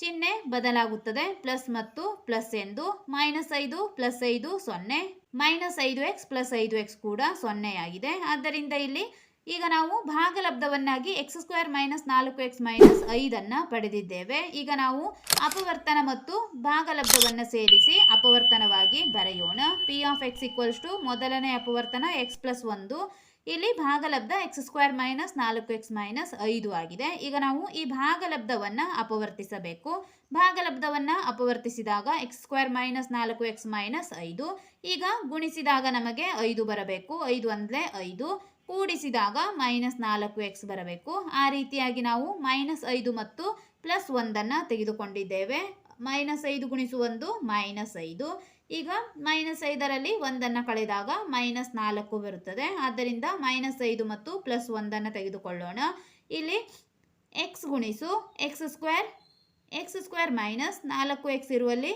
ಚಿಹ್ನೆ ಬದಲಾಗುತ್ತದೆ. ಪ್ಲಸ್ ಮತ್ತು ಪ್ಲಸ್ ಎಂದು. ಮೈನಸ್ ಐದು ಪ್ಲಸ್ ಐದು ಸೊನ್ನೆ. ಮೈನಸ್ ಐದು ಎಕ್ಸ್ ಪ್ಲಸ್ ಐದು ಎಕ್ಸ್ ಕೂಡ ಸೊನ್ನೆಯಾಗಿದೆ ಆದ್ದರಿಂದ ಇಲ್ಲಿ ಈಗ ನಾವು ಭಾಗಲಬ್ಧವನ್ನಾಗಿ ಎಕ್ಸ್ ಸ್ಕ್ವೇರ್ ಮೈನಸ್ ನಾಲ್ಕು ಎಕ್ಸ್ ಮೈನಸ್ ಐದನ್ನು ಪಡೆದಿದ್ದೇವೆ. ಈಗ ನಾವು ಅಪವರ್ತನ ಮತ್ತು ಭಾಗಲಬ್ಧವನ್ನು ಸೇರಿಸಿ ಅಪವರ್ತನವಾಗಿ ಬರೆಯೋಣ. P of x equals to ಮೊದಲನೇ ಅಪವರ್ತನ ಎಕ್ಸ್ ಪ್ಲಸ್ ಒಂದು. ಇಲ್ಲಿ ಭಾಗಲಬ್ಧ ಎಕ್ಸ್ ಸ್ಕ್ವೇರ್ ಮೈನಸ್ ನಾಲ್ಕು ಎಕ್ಸ್ ಮೈನಸ್ ಐದು ಆಗಿದೆ. ಈಗ ನಾವು ಈ ಭಾಗಲಬ್ಧವನ್ನು ಅಪವರ್ತಿಸಬೇಕು. ಭಾಗಲಬ್ಧವನ್ನು ಅಪವರ್ತಿಸಿದಾಗ ಎಕ್ಸ್ ಸ್ಕ್ವೇರ್ ಮೈನಸ್ ನಾಲ್ಕು ಎಕ್ಸ್ ಮೈನಸ್ ಐದು. ಈಗ ಗುಣಿಸಿದಾಗ ನಮಗೆ ಐದು ಬರಬೇಕು. ಐದು ಅಂದರೆ ಐದು. ಕೂಡಿಸಿದಾಗ ಮೈನಸ್ ನಾಲ್ಕು ಎಕ್ಸ್ ಬರಬೇಕು. ಆ ರೀತಿಯಾಗಿ ನಾವು ಮೈನಸ್ ಐದು ಮತ್ತು ಪ್ಲಸ್ ಒಂದನ್ನು ತೆಗೆದುಕೊಂಡಿದ್ದೇವೆ. ಮೈನಸ್ ಐದು ಗುಣಿಸು ಒಂದು ಮೈನಸ್ ಐದು. ಈಗ ಮೈನಸ್ ಐದರಲ್ಲಿ ಒಂದನ್ನು ಕಳೆದಾಗ ಮೈನಸ್ ನಾಲ್ಕು ಬರುತ್ತದೆ. ಆದ್ದರಿಂದ ಮೈನಸ್ ಐದು ಮತ್ತು ಪ್ಲಸ್ ಒಂದನ್ನು ತೆಗೆದುಕೊಳ್ಳೋಣ. ಇಲ್ಲಿ ಎಕ್ಸ್ ಗುಣಿಸು x square x square minus ನಾಲ್ಕು ಎಕ್ಸ್ ಇರುವಲ್ಲಿ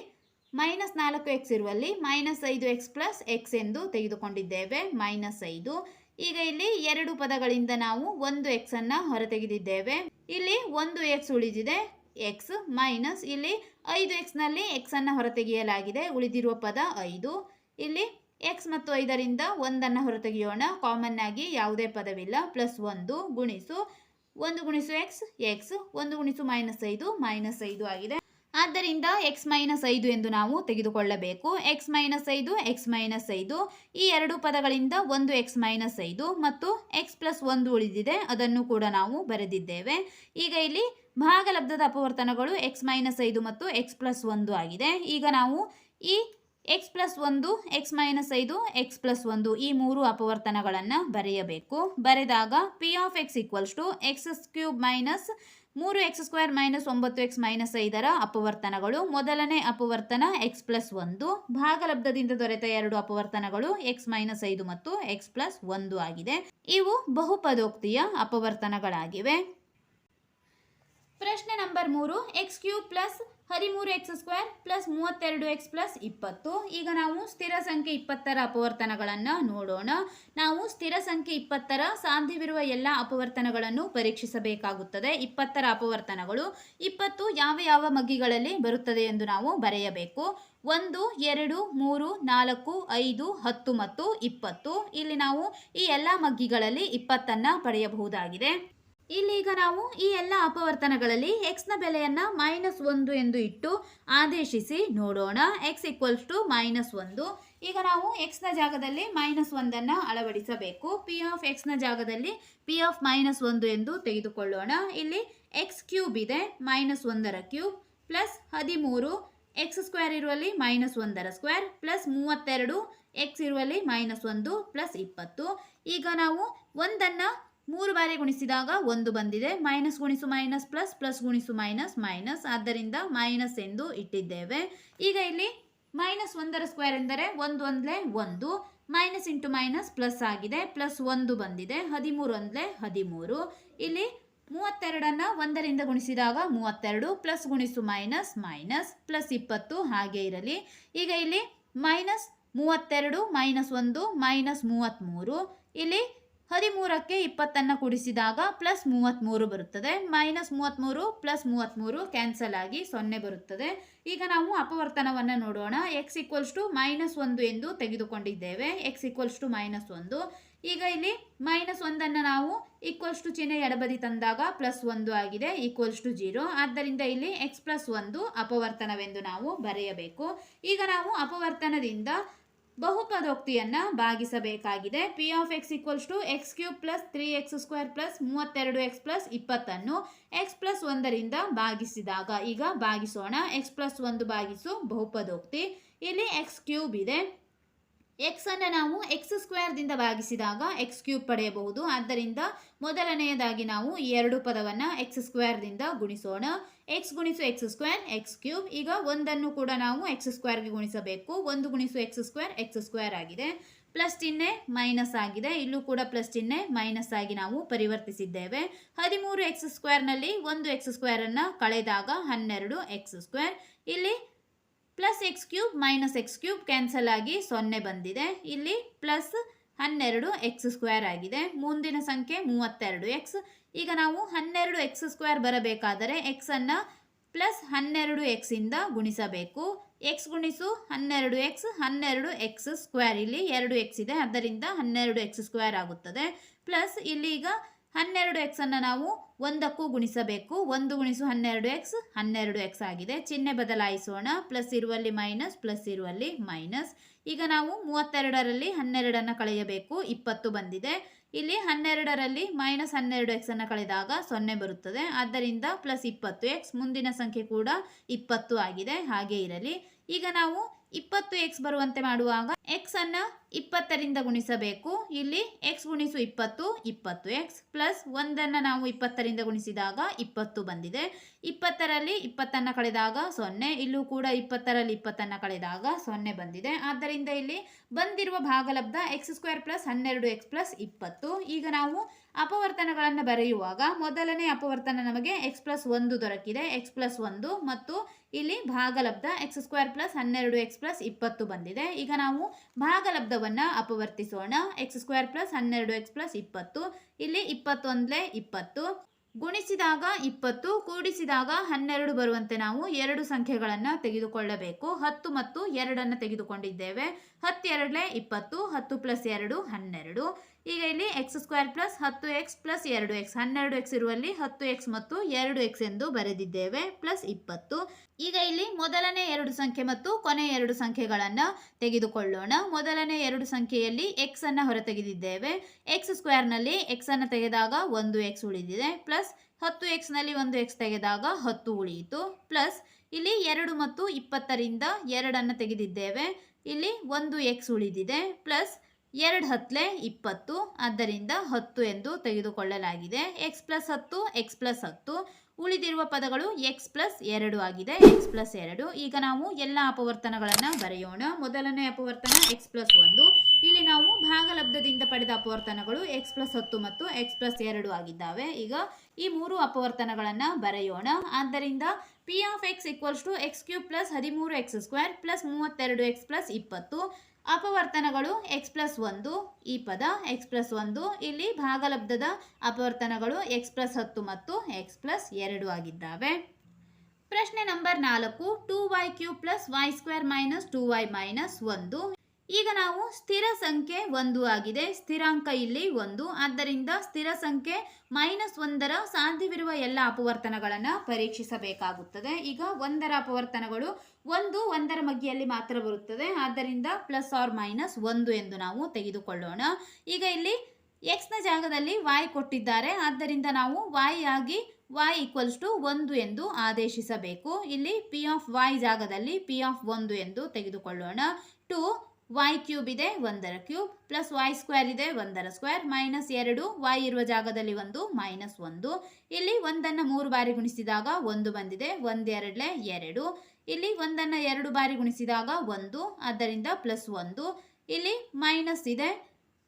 ಮೈನಸ್ ನಾಲ್ಕು ಎಕ್ಸ್ ಇರುವಲ್ಲಿ ಮೈನಸ್ ಐದು ಎಕ್ಸ್ ಪ್ಲಸ್ ಎಕ್ಸ್ ಎಂದು ತೆಗೆದುಕೊಂಡಿದ್ದೇವೆ. ಮೈನಸ್ ಐದು. ಈಗ ಇಲ್ಲಿ ಎರಡು ಪದಗಳಿಂದ ನಾವು ಒಂದು ಎಕ್ಸ್ ಅನ್ನ ಹೊರತೆಗೆದಿದ್ದೇವೆ. ಇಲ್ಲಿ ಒಂದು ಎಕ್ಸ್ ಉಳಿದಿದೆ. ಎಕ್ಸ್ ಮೈನಸ್ ಇಲ್ಲಿ ಐದು ಎಕ್ಸ್ನಲ್ಲಿ ಎಕ್ಸ್ ಅನ್ನು ಹೊರತೆಗೆಯಲಾಗಿದೆ. ಉಳಿದಿರುವ ಪದ ಐದು. ಇಲ್ಲಿ ಎಕ್ಸ್ ಮತ್ತು ಐದರಿಂದ ಒಂದನ್ನು ಹೊರತೆಗೆಯೋಣ. ಕಾಮನ್ ಆಗಿ ಯಾವುದೇ ಪದವಿಲ್ಲ. ಪ್ಲಸ್ ಒಂದು ಗುಣಿಸು. ಒಂದು ಗುಣಿಸು ಎಕ್ಸ್ ಎಕ್ಸ್ ಒಂದು ಗುಣಿಸು ಮೈನಸ್ ಐದು ಮೈನಸ್ ಐದು ಆಗಿದೆ. ಆದ್ದರಿಂದ x ಮೈನಸ್ ಐದು ಎಂದು ನಾವು ತೆಗೆದುಕೊಳ್ಳಬೇಕು. ಎಕ್ಸ್ ಮೈನಸ್ ಐದು ಎಕ್ಸ್ ಮೈನಸ್ ಐದು. ಈ ಎರಡು ಪದಗಳಿಂದ ಒಂದು ಎಕ್ಸ್ ಮೈನಸ್ ಐದು ಮತ್ತು ಎಕ್ಸ್ ಪ್ಲಸ್ ಒಂದು ಉಳಿದಿದೆ. ಅದನ್ನು ಕೂಡ ನಾವು ಬರೆದಿದ್ದೇವೆ. ಈಗ ಇಲ್ಲಿ ಭಾಗಲಬ್ಧದ ಅಪವರ್ತನಗಳು ಎಕ್ಸ್ ಮೈನಸ್ ಐದು ಮತ್ತು ಎಕ್ಸ್ ಪ್ಲಸ್ ಒಂದು ಆಗಿದೆ. ಈಗ ನಾವು ಈ ಎಕ್ಸ್ ಪ್ಲಸ್ ಒಂದು ಎಕ್ಸ್ ಮೈನಸ್ ಐದು ಎಕ್ಸ್ ಪ್ಲಸ್ ಒಂದು ಈ ಮೂರು ಅಪವರ್ತನಗಳನ್ನು ಬರೆಯಬೇಕು. ಬರೆದಾಗ p of x equals to x cube minus ಮೂರು ಎಕ್ಸ್ ಸ್ಕ್ವೇರ್ ಮೈನಸ್ ಒಂಬತ್ತು ಎಕ್ಸ್ ಮೈನಸ್ ಐದರ ಅಪವರ್ತನಗಳು. ಮೊದಲನೇ ಅಪವರ್ತನ ಎಕ್ಸ್ ಪ್ಲಸ್ ಒಂದು. ಭಾಗಲಬ್ಧದಿಂದ ದೊರೆತ ಎರಡು ಅಪವರ್ತನಗಳು ಎಕ್ಸ್ ಮೈನಸ್ ಐದು ಮತ್ತು ಎಕ್ಸ್ ಪ್ಲಸ್ ಒಂದು ಆಗಿದೆ. ಇವು ಬಹುಪದೋಕ್ತಿಯ ಅಪವರ್ತನಗಳಾಗಿವೆ. ಪ್ರಶ್ನೆ ನಂಬರ್ ಮೂರು, ಎಕ್ಸ್ ಕ್ಯೂಬ್ ಪ್ಲಸ್ ಹದಿಮೂರು ಎಕ್ಸ್ ಸ್ಕ್ವೇರ್ ಪ್ಲಸ್ ಮೂವತ್ತೆರಡು ಎಕ್ಸ್ ಪ್ಲಸ್ ಇಪ್ಪತ್ತು. ಈಗ ನಾವು ಸ್ಥಿರ ಸಂಖ್ಯೆ ಇಪ್ಪತ್ತರ ಅಪವರ್ತನಗಳನ್ನು ನೋಡೋಣ. ನಾವು ಸ್ಥಿರ ಸಂಖ್ಯೆ ಇಪ್ಪತ್ತರ ಸಾಧ್ಯವಿರುವ ಎಲ್ಲ ಅಪವರ್ತನಗಳನ್ನು ಪರೀಕ್ಷಿಸಬೇಕಾಗುತ್ತದೆ. ಇಪ್ಪತ್ತರ ಅಪವರ್ತನಗಳು ಇಪ್ಪತ್ತು ಯಾವ ಯಾವ ಮಗ್ಗಿಗಳಲ್ಲಿ ಬರುತ್ತದೆ ಎಂದು ನಾವು ಬರೆಯಬೇಕು. ಒಂದು, ಎರಡು, ಮೂರು, ನಾಲ್ಕು, ಐದು, ಹತ್ತು ಮತ್ತು ಇಪ್ಪತ್ತು. ಇಲ್ಲಿ ನಾವು ಈ ಎಲ್ಲ ಮಗ್ಗಿಗಳಲ್ಲಿ ಇಪ್ಪತ್ತನ್ನು ಪಡೆಯಬಹುದಾಗಿದೆ. ಇಲ್ಲಿ ಈಗ ನಾವು ಈ ಎಲ್ಲ ಅಪವರ್ತನಗಳಲ್ಲಿ ಎಕ್ಸ್ನ ಬೆಲೆಯನ್ನು ಮೈನಸ್ ಒಂದು ಎಂದು ಇಟ್ಟು ಆದೇಶಿಸಿ ನೋಡೋಣ. ಎಕ್ಸ್ ಈಕ್ವಲ್ಸ್ ಟು ಮೈನಸ್ ಒಂದು. ಈಗ ನಾವು ಎಕ್ಸ್ನ ಜಾಗದಲ್ಲಿ ಮೈನಸ್ ಒಂದನ್ನು ಅಳವಡಿಸಬೇಕು. ಪಿ ಆಫ್ ಎಕ್ಸ್ನ ಜಾಗದಲ್ಲಿ ಪಿ ಆಫ್ ಮೈನಸ್ ಒಂದು ಎಂದು ತೆಗೆದುಕೊಳ್ಳೋಣ. ಇಲ್ಲಿ ಎಕ್ಸ್ ಕ್ಯೂಬ್ ಇದೆ ಮೈನಸ್ ಒಂದರ ಕ್ಯೂಬ್ ಪ್ಲಸ್ ಹದಿಮೂರು. ಎಕ್ಸ್ ಸ್ಕ್ವೇರ್ ಇರುವಲ್ಲಿ ಮೈನಸ್ ಒಂದರ ಸ್ಕ್ವೇರ್ ಪ್ಲಸ್ ಮೂವತ್ತೆರಡು. ಎಕ್ಸ್ ಇರುವಲ್ಲಿ ಮೈನಸ್ ಒಂದು ಪ್ಲಸ್ ಇಪ್ಪತ್ತು. ಈಗ ನಾವು ಒಂದನ್ನು ಮೂರು ಬಾರಿ ಗುಣಿಸಿದಾಗ ಒಂದು ಬಂದಿದೆ. ಮೈನಸ್ ಗುಣಿಸು ಮೈನಸ್ ಪ್ಲಸ್ ಪ್ಲಸ್ ಗುಣಿಸು ಮೈನಸ್ ಮೈನಸ್. ಆದ್ದರಿಂದ ಮೈನಸ್ ಎಂದು ಇಟ್ಟಿದ್ದೇವೆ. ಈಗ ಇಲ್ಲಿ ಮೈನಸ್ ಒಂದರ ಸ್ಕ್ವೇರ್ ಎಂದರೆ ಒಂದು ಒಂದಲೇ ಒಂದು. ಮೈನಸ್ ಇಂಟು ಮೈನಸ್ ಪ್ಲಸ್ ಆಗಿದೆ. ಪ್ಲಸ್ ಒಂದು ಬಂದಿದೆ. ಹದಿಮೂರು ಒಂದಲೇ ಹದಿಮೂರು. ಇಲ್ಲಿ ಮೂವತ್ತೆರಡನ್ನು ಒಂದರಿಂದ ಗುಣಿಸಿದಾಗ ಮೂವತ್ತೆರಡು. ಪ್ಲಸ್ ಗುಣಿಸು ಮೈನಸ್ ಮೈನಸ್. ಪ್ಲಸ್ ಇಪ್ಪತ್ತು. ಹಾಗೆ ಇರಲಿ. ಈಗ ಇಲ್ಲಿ ಮೈನಸ್ ಮೂವತ್ತೆರಡು, ಮೈನಸ್ ಒಂದು, ಮೈನಸ್ ಮೂವತ್ತ್ಮೂರು. ಇಲ್ಲಿ ಹದಿಮೂರಕ್ಕೆ ಇಪ್ಪತ್ತನ್ನು ಕೂಡಿಸಿದಾಗ ಪ್ಲಸ್ ಮೂವತ್ತ್ಮೂರು ಬರುತ್ತದೆ. ಮೈನಸ್ ಮೂವತ್ತ್ಮೂರು ಪ್ಲಸ್ ಮೂವತ್ತ್ಮೂರು ಕ್ಯಾನ್ಸಲ್ ಆಗಿ ಸೊನ್ನೆ ಬರುತ್ತದೆ. ಈಗ ನಾವು ಅಪವರ್ತನವನ್ನು ನೋಡೋಣ. ಎಕ್ಸ್ ಈಕ್ವಲ್ಸ್ ಟು ಮೈನಸ್ ಒಂದು ಎಂದು ತೆಗೆದುಕೊಂಡಿದ್ದೇವೆ. ಎಕ್ಸ್ ಈಕ್ವಲ್ಸ್ ಟು ಮೈನಸ್ ಒಂದು. ಈಗ ಇಲ್ಲಿ ಮೈನಸ್ ಒಂದನ್ನು ನಾವು ಈಕ್ವಲ್ಸ್ ಟು ಚಿಹ್ನೆ ಎಡಬದಿ ತಂದಾಗ ಪ್ಲಸ್ ಒಂದು ಆಗಿದೆ ಈಕ್ವಲ್ಸ್ ಟು ಜೀರೋ ಆದ್ದರಿಂದ ಇಲ್ಲಿ ಎಕ್ಸ್ ಪ್ಲಸ್ ಒಂದು ಅಪವರ್ತನವೆಂದು ನಾವು ಬರೆಯಬೇಕು. ಈಗ ನಾವು ಅಪವರ್ತನದಿಂದ ಬಹುಪದೋಕ್ತಿಯನ್ನು ಭಾಗಿಸಬೇಕಾಗಿದೆ. P of x equals to x cube plus three x square plus ಮೂವತ್ತೆರಡು ಎಕ್ಸ್ ಪ್ಲಸ್ ಇಪ್ಪತ್ತನ್ನು ಎಕ್ಸ್ ಪ್ಲಸ್ ಒಂದರಿಂದ ಭಾಗಿಸಿದಾಗ ಈಗ ಭಾಗಿಸೋಣ. ಎಕ್ಸ್ ಪ್ಲಸ್ ಒಂದು ಭಾಗಿಸು ಬಹುಪದೋಕ್ತಿ. ಇಲ್ಲಿ ಎಕ್ಸ್ ಕ್ಯೂಬ್ ಇದೆ. ಎಕ್ಸ್ ಅನ್ನು ನಾವು ಎಕ್ಸ್ ಸ್ಕ್ವೇರ್ದಿಂದ ಭಾಗಿಸಿದಾಗ ಎಕ್ಸ್ ಕ್ಯೂಬ್ ಪಡೆಯಬಹುದು. ಆದ್ದರಿಂದ ಮೊದಲನೆಯದಾಗಿ ನಾವು ಈ ಎರಡು ಪದವನ್ನು ಎಕ್ಸ್ ಸ್ಕ್ವೇರ್ದಿಂದ ಗುಣಿಸೋಣ. ಎಕ್ಸ್ ಗುಣಿಸು ಎಕ್ಸ್ ಸ್ಕ್ವೇರ್ ಎಕ್ಸ್ ಕ್ಯೂಬ್ ಈಗ ಒಂದನ್ನು ಕೂಡ ನಾವು ಎಕ್ಸ್ ಸ್ಕ್ವೇರ್ಗೆ ಗುಣಿಸಬೇಕು. ಒಂದು ಗುಣಿಸು ಎಕ್ಸ್ ಸ್ಕ್ವೇರ್ ಎಕ್ಸ್ ಸ್ಕ್ವೇರ್ ಆಗಿದೆ. ಪ್ಲಸ್ ಚಿಹ್ನೆ ಮೈನಸ್ ಆಗಿದೆ. ಇಲ್ಲೂ ಕೂಡ ಪ್ಲಸ್ ಚಿಹ್ನೆ ಮೈನಸ್ ಆಗಿ ನಾವು ಪರಿವರ್ತಿಸಿದ್ದೇವೆ. ಹದಿಮೂರು ಎಕ್ಸ್ ಸ್ಕ್ವೇರ್ನಲ್ಲಿ ಒಂದು ಎಕ್ಸ್ ಸ್ಕ್ವೇರನ್ನು ಕಳೆದಾಗ ಹನ್ನೆರಡು ಎಕ್ಸ್ ಸ್ಕ್ವೇರ್ ಇಲ್ಲಿ plus x cube minus x cube cancel ಆಗಿ ಸೊನ್ನೆ ಬಂದಿದೆ. ಇಲ್ಲಿ ಪ್ಲಸ್ ಹನ್ನೆರಡು ಎಕ್ಸ್ ಸ್ಕ್ವೇರ್ ಆಗಿದೆ. ಮುಂದಿನ ಸಂಖ್ಯೆ ಮೂವತ್ತೆರಡು ಎಕ್ಸ್ ಈಗ ನಾವು ಹನ್ನೆರಡು ಎಕ್ಸ್ ಸ್ಕ್ವೇರ್ ಬರಬೇಕಾದರೆ ಎಕ್ಸನ್ನು ಪ್ಲಸ್ ಹನ್ನೆರಡು ಎಕ್ಸಿಂದ ಗುಣಿಸಬೇಕು. ಎಕ್ಸ್ ಗುಣಿಸು ಹನ್ನೆರಡು ಎಕ್ಸ್ ಹನ್ನೆರಡು ಎಕ್ಸ್ ಸ್ಕ್ವೇರ್ ಇಲ್ಲಿ ಎರಡು ಎಕ್ಸ್ ಇದೆ ಅದರಿಂದ ಹನ್ನೆರಡು ಎಕ್ಸ್ ಸ್ಕ್ವೇರ್ ಆಗುತ್ತದೆ. ಪ್ಲಸ್ ಇಲ್ಲಿ ಈಗ ಹನ್ನೆರಡು ಎಕ್ಸನ್ನು ನಾವು ಒಂದಕ್ಕೂ ಗುಣಿಸಬೇಕು. ಒಂದು ಗುಣಿಸು ಹನ್ನೆರಡು ಎಕ್ಸ್ ಹನ್ನೆರಡು ಎಕ್ಸ್ ಆಗಿದೆ. ಚಿಹ್ನೆ ಬದಲಾಯಿಸೋಣ. ಪ್ಲಸ್ ಇರುವಲ್ಲಿ ಮೈನಸ್, ಪ್ಲಸ್ ಇರುವಲ್ಲಿ ಮೈನಸ್. ಈಗ ನಾವು ಮೂವತ್ತೆರಡರಲ್ಲಿ ಹನ್ನೆರಡನ್ನು ಕಳೆಯಬೇಕು. ಇಪ್ಪತ್ತು ಬಂದಿದೆ. ಇಲ್ಲಿ ಹನ್ನೆರಡರಲ್ಲಿ ಮೈನಸ್ ಹನ್ನೆರಡು ಎಕ್ಸನ್ನು ಕಳೆದಾಗ ಸೊನ್ನೆ ಬರುತ್ತದೆ. ಆದ್ದರಿಂದ ಪ್ಲಸ್ ಇಪ್ಪತ್ತು ಎಕ್ಸ್ ಮುಂದಿನ ಸಂಖ್ಯೆ ಕೂಡ ಇಪ್ಪತ್ತು ಆಗಿದೆ. ಹಾಗೆ ಇರಲಿ. ಈಗ ನಾವು ಇಪ್ಪತ್ತು ಎಕ್ಸ್ ಬರುವಂತೆ ಮಾಡುವಾಗ ಎಕ್ಸನ್ನು ಇಪ್ಪತ್ತರಿಂದ ಗುಣಿಸಬೇಕು. ಇಲ್ಲಿ ಎಕ್ಸ್ ಗುಣಿಸು ಇಪ್ಪತ್ತು ಇಪ್ಪತ್ತು ಎಕ್ಸ್ ಪ್ಲಸ್ ಒಂದನ್ನು ನಾವು ಇಪ್ಪತ್ತರಿಂದ ಗುಣಿಸಿದಾಗ ಇಪ್ಪತ್ತು ಬಂದಿದೆ. ಇಪ್ಪತ್ತರಲ್ಲಿ ಇಪ್ಪತ್ತನ್ನು ಕಳೆದಾಗ ಸೊನ್ನೆ, ಇಲ್ಲೂ ಕೂಡ ಇಪ್ಪತ್ತರಲ್ಲಿ ಇಪ್ಪತ್ತನ್ನು ಕಳೆದಾಗ ಸೊನ್ನೆ ಬಂದಿದೆ. ಆದ್ದರಿಂದ ಇಲ್ಲಿ ಬಂದಿರುವ ಭಾಗಲಬ್ಧ ಎಕ್ಸ್ ಸ್ಕ್ವೇರ್ ಪ್ಲಸ್ ಹನ್ನೆರಡು ಎಕ್ಸ್ ಪ್ಲಸ್ ಇಪ್ಪತ್ತು. ಈಗ ನಾವು ಅಪವರ್ತನಗಳನ್ನು ಬರೆಯುವಾಗ ಮೊದಲನೇ ಅಪವರ್ತನ ನಮಗೆ ಎಕ್ಸ್ ಪ್ಲಸ್ ಒಂದು ದೊರಕಿದೆ. ಎಕ್ಸ್ ಪ್ಲಸ್ ಒಂದು ಮತ್ತು ಇಲ್ಲಿ ಭಾಗಲಬ್ಧ ಎಕ್ಸ್ ಸ್ಕ್ವೇರ್ ಪ್ಲಸ್ ಹನ್ನೆರಡು ಎಕ್ಸ್ ಪ್ಲಸ್ ಇಪ್ಪತ್ತು ಬಂದಿದೆ. ಈಗ ನಾವು ಭಾಗಲಬ್ಧವನ್ನು ಅಪವರ್ತಿಸೋಣ. ಎಕ್ಸ್ ಸ್ಕ್ವೇರ್ ಪ್ಲಸ್ ಹನ್ನೆರಡು ಎಕ್ಸ್ ಪ್ಲಸ್ ಇಪ್ಪತ್ತು. ಇಲ್ಲಿ ಇಪ್ಪತ್ತೊಂದಲೇ ಇಪ್ಪತ್ತು. ಗುಣಿಸಿದಾಗ ಇಪ್ಪತ್ತು, ಕೂಡಿಸಿದಾಗ ಹನ್ನೆರಡು ಬರುವಂತೆ ನಾವು ಎರಡು ಸಂಖ್ಯೆಗಳನ್ನು ತೆಗೆದುಕೊಳ್ಳಬೇಕು. ಹತ್ತು ಮತ್ತು ಎರಡನ್ನು ತೆಗೆದುಕೊಂಡಿದ್ದೇವೆ. ಹತ್ತೆರಡಲೇ ಇಪ್ಪತ್ತು, ಹತ್ತು ಪ್ಲಸ್ ಎರಡು, ಹನ್ನೆರಡು. ಈಗ ಇಲ್ಲಿ ಎಕ್ಸ್ ಸ್ಕ್ವೇರ್ ಪ್ಲಸ್ ಹತ್ತು ಎಕ್ಸ್ ಪ್ಲಸ್ ಎರಡು ಎಕ್ಸ್ ಹನ್ನೆರಡು ಎಕ್ಸ್ ಇರುವಲ್ಲಿ ಹತ್ತು ಎಕ್ಸ್ ಮತ್ತು ಎರಡು ಎಕ್ಸ್ ಎಂದು ಬರೆದಿದ್ದೇವೆ ಪ್ಲಸ್ ಇಪ್ಪತ್ತು. ಈಗ ಇಲ್ಲಿ ಮೊದಲನೇ ಎರಡು ಸಂಖ್ಯೆ ಮತ್ತು ಕೊನೆ ಎರಡು ಸಂಖ್ಯೆಗಳನ್ನು ತೆಗೆದುಕೊಳ್ಳೋಣ. ಮೊದಲನೇ ಎರಡು ಸಂಖ್ಯೆಯಲ್ಲಿ ಎಕ್ಸ್ ಅನ್ನು ಹೊರತೆಗೆದಿದ್ದೇವೆ. ಎಕ್ಸ್ ಸ್ಕ್ವೇರ್ನಲ್ಲಿ ಎಕ್ಸ್ ಅನ್ನು ತೆಗೆದಾಗ ಒಂದು ಎಕ್ಸ್ ಉಳಿದಿದೆ ಪ್ಲಸ್ ಹತ್ತು ಎಕ್ಸ್ನಲ್ಲಿ ಒಂದು ಎಕ್ಸ್ ತೆಗೆದಾಗ ಹತ್ತು ಉಳಿಯಿತು ಪ್ಲಸ್ ಇಲ್ಲಿ ಎರಡು ಮತ್ತು ಇಪ್ಪತ್ತರಿಂದ ಎರಡನ್ನು ತೆಗೆದಿದ್ದೇವೆ. ಇಲ್ಲಿ ಒಂದು ಎಕ್ಸ್ ಉಳಿದಿದೆ ಪ್ಲಸ್ ಎರಡು ಹತ್ತಲೆ ಇಪ್ಪತ್ತು, ಆದ್ದರಿಂದ ಹತ್ತು ಎಂದು ತೆಗೆದುಕೊಳ್ಳಲಾಗಿದೆ. ಎಕ್ಸ್ ಪ್ಲಸ್ ಹತ್ತು ಎಕ್ಸ್ ಪ್ಲಸ್ ಹತ್ತು, ಉಳಿದಿರುವ ಪದಗಳು ಎಕ್ಸ್ ಪ್ಲಸ್ ಎರಡು ಆಗಿದೆ ಎಕ್ಸ್ ಪ್ಲಸ್ ಎರಡು. ಈಗ ನಾವು ಎಲ್ಲ ಅಪವರ್ತನಗಳನ್ನು ಬರೆಯೋಣ. ಮೊದಲನೇ ಅಪವರ್ತನ ಎಕ್ಸ್ ಪ್ಲಸ್ ಒಂದು. ಇಲ್ಲಿ ನಾವು ಭಾಗಲಬ್ಧದಿಂದ ಪಡೆದ ಅಪವರ್ತನಗಳು ಎಕ್ಸ್ ಪ್ಲಸ್ ಹತ್ತು ಮತ್ತು ಎಕ್ಸ್ ಪ್ಲಸ್ ಎರಡು ಆಗಿದ್ದಾವೆ. ಈಗ ಈ ಮೂರು ಅಪವರ್ತನಗಳನ್ನು ಬರೆಯೋಣ. ಆದ್ದರಿಂದ p of x equals to x cube plus ಹದಿಮೂರು ಎಕ್ಸ್ ಸ್ಕ್ವೇರ್ ಪ್ಲಸ್ ಮೂವತ್ತೆರಡು ಎಕ್ಸ್ ಪ್ಲಸ್ ಇಪ್ಪತ್ತು. ಅಪವರ್ತನಗಳು ಎಕ್ಸ್ ಪ್ಲಸ್ ಒಂದು, ಈ ಪದ ಎಕ್ಸ್ ಪ್ಲಸ್ ಒಂದು, ಇಲ್ಲಿ ಭಾಗಲಬ್ಧದ ಅಪವರ್ತನಗಳು ಎಕ್ಸ್ ಪ್ಲಸ್ ಹತ್ತು ಮತ್ತು ಎಕ್ಸ್ ಪ್ಲಸ್ ಎರಡು ಆಗಿದ್ದಾವೆ. ಪ್ರಶ್ನೆ ನಂಬರ್ ನಾಲ್ಕು two y cube plus y square minus two y minus ಒಂದು. ಈಗ ನಾವು ಸ್ಥಿರ ಸಂಖ್ಯೆ ಒಂದು ಆಗಿದೆ. ಸ್ಥಿರಾಂಕ ಇಲ್ಲಿ ಒಂದು. ಆದ್ದರಿಂದ ಸ್ಥಿರ ಸಂಖ್ಯೆ ಮೈನಸ್ ಒಂದರ ಸಾಧ್ಯವಿರುವ ಎಲ್ಲ ಅಪವರ್ತನಗಳನ್ನು ಪರೀಕ್ಷಿಸಬೇಕಾಗುತ್ತದೆ. ಈಗ ಒಂದರ ಅಪವರ್ತನಗಳು ಒಂದು, ಒಂದರ ಮಗ್ಗಿಯಲ್ಲಿ ಮಾತ್ರ ಬರುತ್ತದೆ. ಆದ್ದರಿಂದ ಪ್ಲಸ್ ಆರ್ ಮೈನಸ್ ಒಂದು ಎಂದು ನಾವು ತೆಗೆದುಕೊಳ್ಳೋಣ. ಈಗ ಇಲ್ಲಿ ಎಕ್ಸ್ನ ಜಾಗದಲ್ಲಿ ವಾಯ್ ಕೊಟ್ಟಿದ್ದಾರೆ. ಆದ್ದರಿಂದ ನಾವು ವಾಯ್ ಆಗಿ ವಾಯ್ ಈಕ್ವಲ್ಸ್ ಟು ಒಂದು ಎಂದು ಆದೇಶಿಸಬೇಕು. ಇಲ್ಲಿ ಪಿ ಆಫ್ ವಾಯ್ ಜಾಗದಲ್ಲಿ ಪಿ ಆಫ್ ಒಂದು ಎಂದು ತೆಗೆದುಕೊಳ್ಳೋಣ. ಟು ವಾಯ್ ಕ್ಯೂಬ್ ಇದೆ ಒಂದರ ಕ್ಯೂಬ್ ಪ್ಲಸ್ ವಾಯ್ ಸ್ಕ್ವೇರ್ ಇದೆ ಒಂದರ ಸ್ಕ್ವೇರ್ ಮೈನಸ್ ಎರಡು. ವಾಯ್ ಇರುವ ಜಾಗದಲ್ಲಿ ಒಂದು ಮೈನಸ್ ಒಂದು. ಇಲ್ಲಿ ಒಂದನ್ನು ಮೂರು ಬಾರಿ ಗುಣಿಸಿದಾಗ ಒಂದು ಬಂದಿದೆ, ಒಂದೆರಡಲೆ ಎರಡು. ಇಲ್ಲಿ ಒಂದನ್ನು ಎರಡು ಬಾರಿ ಗುಣಿಸಿದಾಗ ಒಂದು, ಆದ್ದರಿಂದ ಪ್ಲಸ್ ಒಂದು. ಇಲ್ಲಿ ಮೈನಸ್ ಇದೆ,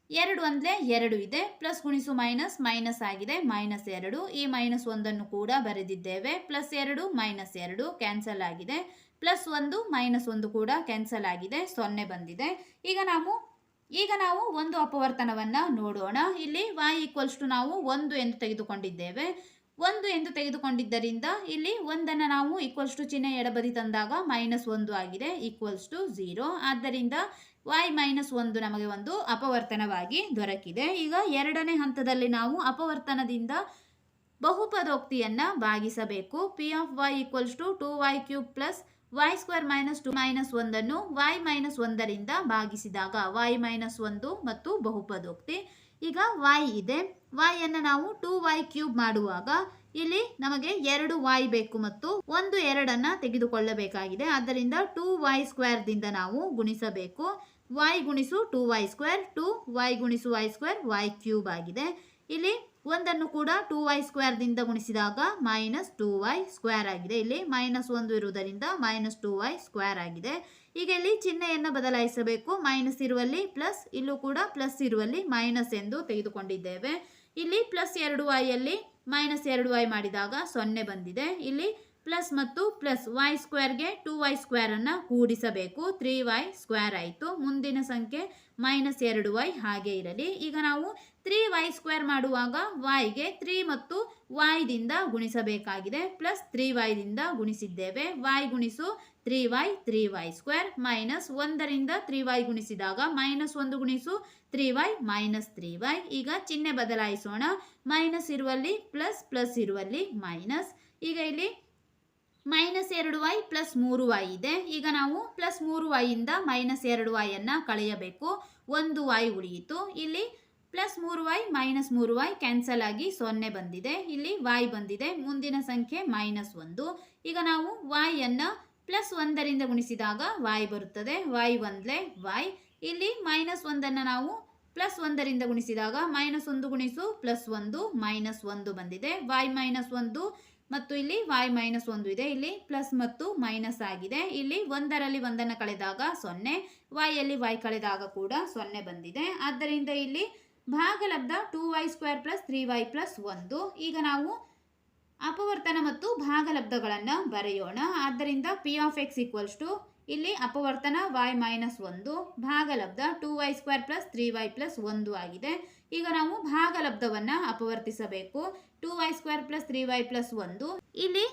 ಎರಡು ಒಂದಲೇ ಎರಡು ಇದೆ. ಪ್ಲಸ್ ಗುಣಿಸು ಮೈನಸ್ ಮೈನಸ್ ಆಗಿದೆ ಮೈನಸ್ ಎರಡು. ಈ ಮೈನಸ್ ಒಂದನ್ನು ಕೂಡ ಬರೆದಿದ್ದೇವೆ ಪ್ಲಸ್ ಎರಡು ಮೈನಸ್ ಎರಡು ಕ್ಯಾನ್ಸಲ್ ಆಗಿದೆ. ಪ್ಲಸ್ ಒಂದು ಮೈನಸ್ ಒಂದು ಕೂಡ ಕ್ಯಾನ್ಸಲ್ ಆಗಿದೆ, ಸೊನ್ನೆ ಬಂದಿದೆ. ಈಗ ನಾವು ಈಗ ನಾವು ಒಂದು ಅಪವರ್ತನವನ್ನು ನೋಡೋಣ. ಇಲ್ಲಿ y ಈಕ್ವಲ್ಸ್ ಟು ನಾವು ಒಂದು ಎಂದು ತೆಗೆದುಕೊಂಡಿದ್ದೇವೆ. ಒಂದು ಎಂದು ತೆಗೆದುಕೊಂಡಿದ್ದರಿಂದ ಇಲ್ಲಿ ಒಂದನ್ನು ನಾವು ಈಕ್ವಲ್ಸ್ ಟು ಚಿಹ್ನೆ ಎಡಬದಿ ತಂದಾಗ ಮೈನಸ್ ಒಂದು ಆಗಿದೆ ಈಕ್ವಲ್ಸ್ ಟು ಝೀರೋ ಆದ್ದರಿಂದ ವೈ ಮೈನಸ್ ಒಂದು ನಮಗೆ ಒಂದು ಅಪವರ್ತನವಾಗಿ ದೊರಕಿದೆ. ಈಗ ಎರಡನೇ ಹಂತದಲ್ಲಿ ನಾವು ಅಪವರ್ತನದಿಂದ ಬಹುಪದೋಕ್ತಿಯನ್ನು ಭಾಗಿಸಬೇಕು. P of y equals to two y cube plus y square minus two minus ಒಂದನ್ನು ವೈ ಮೈನಸ್ ಒಂದರಿಂದ ಭಾಗಿಸಿದಾಗ ವೈ ಮೈನಸ್ ಒಂದು ಮತ್ತು ಬಹುಪದೋಕ್ತಿ. ಈಗ ವೈ ಇದೆ. ವೈ ಅನ್ನು ನಾವು ಟೂ ವೈ ಕ್ಯೂಬ್ ಮಾಡುವಾಗ ಇಲ್ಲಿ ನಮಗೆ ಎರಡು ವೈ ಬೇಕು ಮತ್ತು ಒಂದು ಎರಡನ್ನು ತೆಗೆದುಕೊಳ್ಳಬೇಕಾಗಿದೆ. ಆದ್ದರಿಂದ ಟೂ ವೈ ಸ್ಕ್ವೇರ್ದಿಂದ ನಾವು ಗುಣಿಸಬೇಕು. ವೈ ಗುಣಿಸು two y square two y ಗುಣಿಸು ವೈ ಸ್ಕ್ವೇರ್ ವೈ ಕ್ಯೂಬ್ ಆಗಿದೆ. ಇಲ್ಲಿ ಒಂದನ್ನು ಕೂಡ ಟೂ ವೈ ಸ್ಕ್ವೇರ್ದಿಂದ ಗುಣಿಸಿದಾಗ ಮೈನಸ್ ಟೂ ವೈ ಸ್ಕ್ವೇರ್ ಆಗಿದೆ. ಇಲ್ಲಿ ಮೈನಸ್ ಒಂದು ಇರುವುದರಿಂದ ಮೈನಸ್ ಟೂ ವೈ ಸ್ಕ್ವೇರ್ ಆಗಿದೆ. ಈಗ ಇಲ್ಲಿ ಚಿಹ್ನೆಯನ್ನು ಬದಲಾಯಿಸಬೇಕು. ಮೈನಸ್ ಇರುವಲ್ಲಿ ಪ್ಲಸ್ ಇಲ್ಲೂ ಕೂಡ ಪ್ಲಸ್ ಇರುವಲ್ಲಿ ಮೈನಸ್ ಎಂದು ತೆಗೆದುಕೊಂಡಿದ್ದೇವೆ. ಇಲ್ಲಿ ಪ್ಲಸ್ ಎರಡು ವೈಯಲ್ಲಿ ಮೈನಸ್ ಎರಡು ವೈ ಮಾಡಿದಾಗ ಸೊನ್ನೆ ಬಂದಿದೆ. ಇಲ್ಲಿ ಪ್ಲಸ್ ಮತ್ತು ಪ್ಲಸ್ ವೈ ಸ್ಕ್ವೇರ್ಗೆ ಟೂ ವೈ ಸ್ಕ್ವೇರನ್ನು ಕೂಡಿಸಬೇಕು. ತ್ರೀ ವೈ ಸ್ಕ್ವೇರ್ ಆಯಿತು. ಮುಂದಿನ ಸಂಖ್ಯೆ ಮೈನಸ್ ಎರಡು ವೈ ಹಾಗೆ ಇರಲಿ. ಈಗ ನಾವು ತ್ರೀ ವೈ ಸ್ಕ್ವೇರ್ ಮಾಡುವಾಗ ವೈಗೆ ತ್ರೀ ಮತ್ತು ವಾಯ್ದಿಂದ ಗುಣಿಸಬೇಕಾಗಿದೆ. ಪ್ಲಸ್ ತ್ರೀ ವೈದಿಂದ ಗುಣಿಸಿದ್ದೇವೆ. ವೈ ಗುಣಿಸು three y three y square minus ಒಂದರಿಂದ ತ್ರೀ ವೈ ಗುಣಿಸಿದಾಗ ಮೈನಸ್ ಒಂದು ಗುಣಿಸು three y minus three y. ಈಗ ಚಿಹ್ನೆ ಬದಲಾಯಿಸೋಣ. ಮೈನಸ್ ಇರುವಲ್ಲಿ ಪ್ಲಸ್ ಪ್ಲಸ್ ಇರುವಲ್ಲಿ ಮೈನಸ್. ಈಗ ಇಲ್ಲಿ ಮೈನಸ್ ಎರಡು ವೈ ಪ್ಲಸ್ ಮೂರು ವೈ ಇದೆ. ಈಗ ನಾವು ಪ್ಲಸ್ ಮೂರು ವೈಯಿಂದ ಮೈನಸ್ ಎರಡು ವೈಯನ್ನು ಕಳೆಯಬೇಕು. ಒಂದು ವೈ ಉಳಿಯಿತು. ಇಲ್ಲಿ ಪ್ಲಸ್ ಮೂರು ವೈ ಮೈನಸ್ ಮೂರು ವೈ ಕ್ಯಾನ್ಸಲ್ ಆಗಿ ಸೊನ್ನೆ ಬಂದಿದೆ. ಇಲ್ಲಿ ವಾಯ್ ಬಂದಿದೆ. ಮುಂದಿನ ಸಂಖ್ಯೆ ಮೈನಸ್ ಒಂದು. ಈಗ ನಾವು ವಾಯನ್ನು ಪ್ಲಸ್ ಒಂದರಿಂದ ಗುಣಿಸಿದಾಗ ವಾಯ್ ಬರುತ್ತದೆ. ವಾಯ್ ಒಂದ್ಲೆ ವಾಯ್ ಇಲ್ಲಿ ಮೈನಸ್ ಒಂದನ್ನು ನಾವು ಪ್ಲಸ್ ಒಂದರಿಂದ ಗುಣಿಸಿದಾಗ ಮೈನಸ್ ಒಂದು ಗುಣಿಸು ಪ್ಲಸ್ ಒಂದು ಮೈನಸ್ ಒಂದು ಬಂದಿದೆ. ವಾಯ್ ಮೈನಸ್ ಒಂದು ಮತ್ತು ಇಲ್ಲಿ ವಾಯ್ ಮೈನಸ್ ಒಂದು ಇದೆ. ಇಲ್ಲಿ ಪ್ಲಸ್ ಮತ್ತು ಮೈನಸ್ ಆಗಿದೆ. ಇಲ್ಲಿ ಒಂದರಲ್ಲಿ ಒಂದನ್ನು ಕಳೆದಾಗ ಸೊನ್ನೆ. ವಾಯಲ್ಲಿ ವಾಯ್ ಕಳೆದಾಗ ಕೂಡ ಸೊನ್ನೆ ಬಂದಿದೆ. ಆದ್ದರಿಂದ ಇಲ್ಲಿ ಭಾಗಲಬ್ಧ two y square plus three y plus ಒಂದು. ಈಗ ನಾವು ಅಪವರ್ತನ ಮತ್ತು ಭಾಗಲಬ್ಧಗಳನ್ನು ಬರೆಯೋಣ. ಆದ್ದರಿಂದ p of x equals to ಇಲ್ಲಿ ಅಪವರ್ತನ ವೈ ಮೈನಸ್ ಒಂದು. ಭಾಗಲಬ್ಧ two y square plus three y plus ಒಂದು ಆಗಿದೆ. ಈಗ ನಾವು ಭಾಗಲಬ್ಧವನ್ನು ಅಪವರ್ತಿಸಬೇಕು. Two y square plus three y plus ಒಂದು. ಇಲ್ಲಿ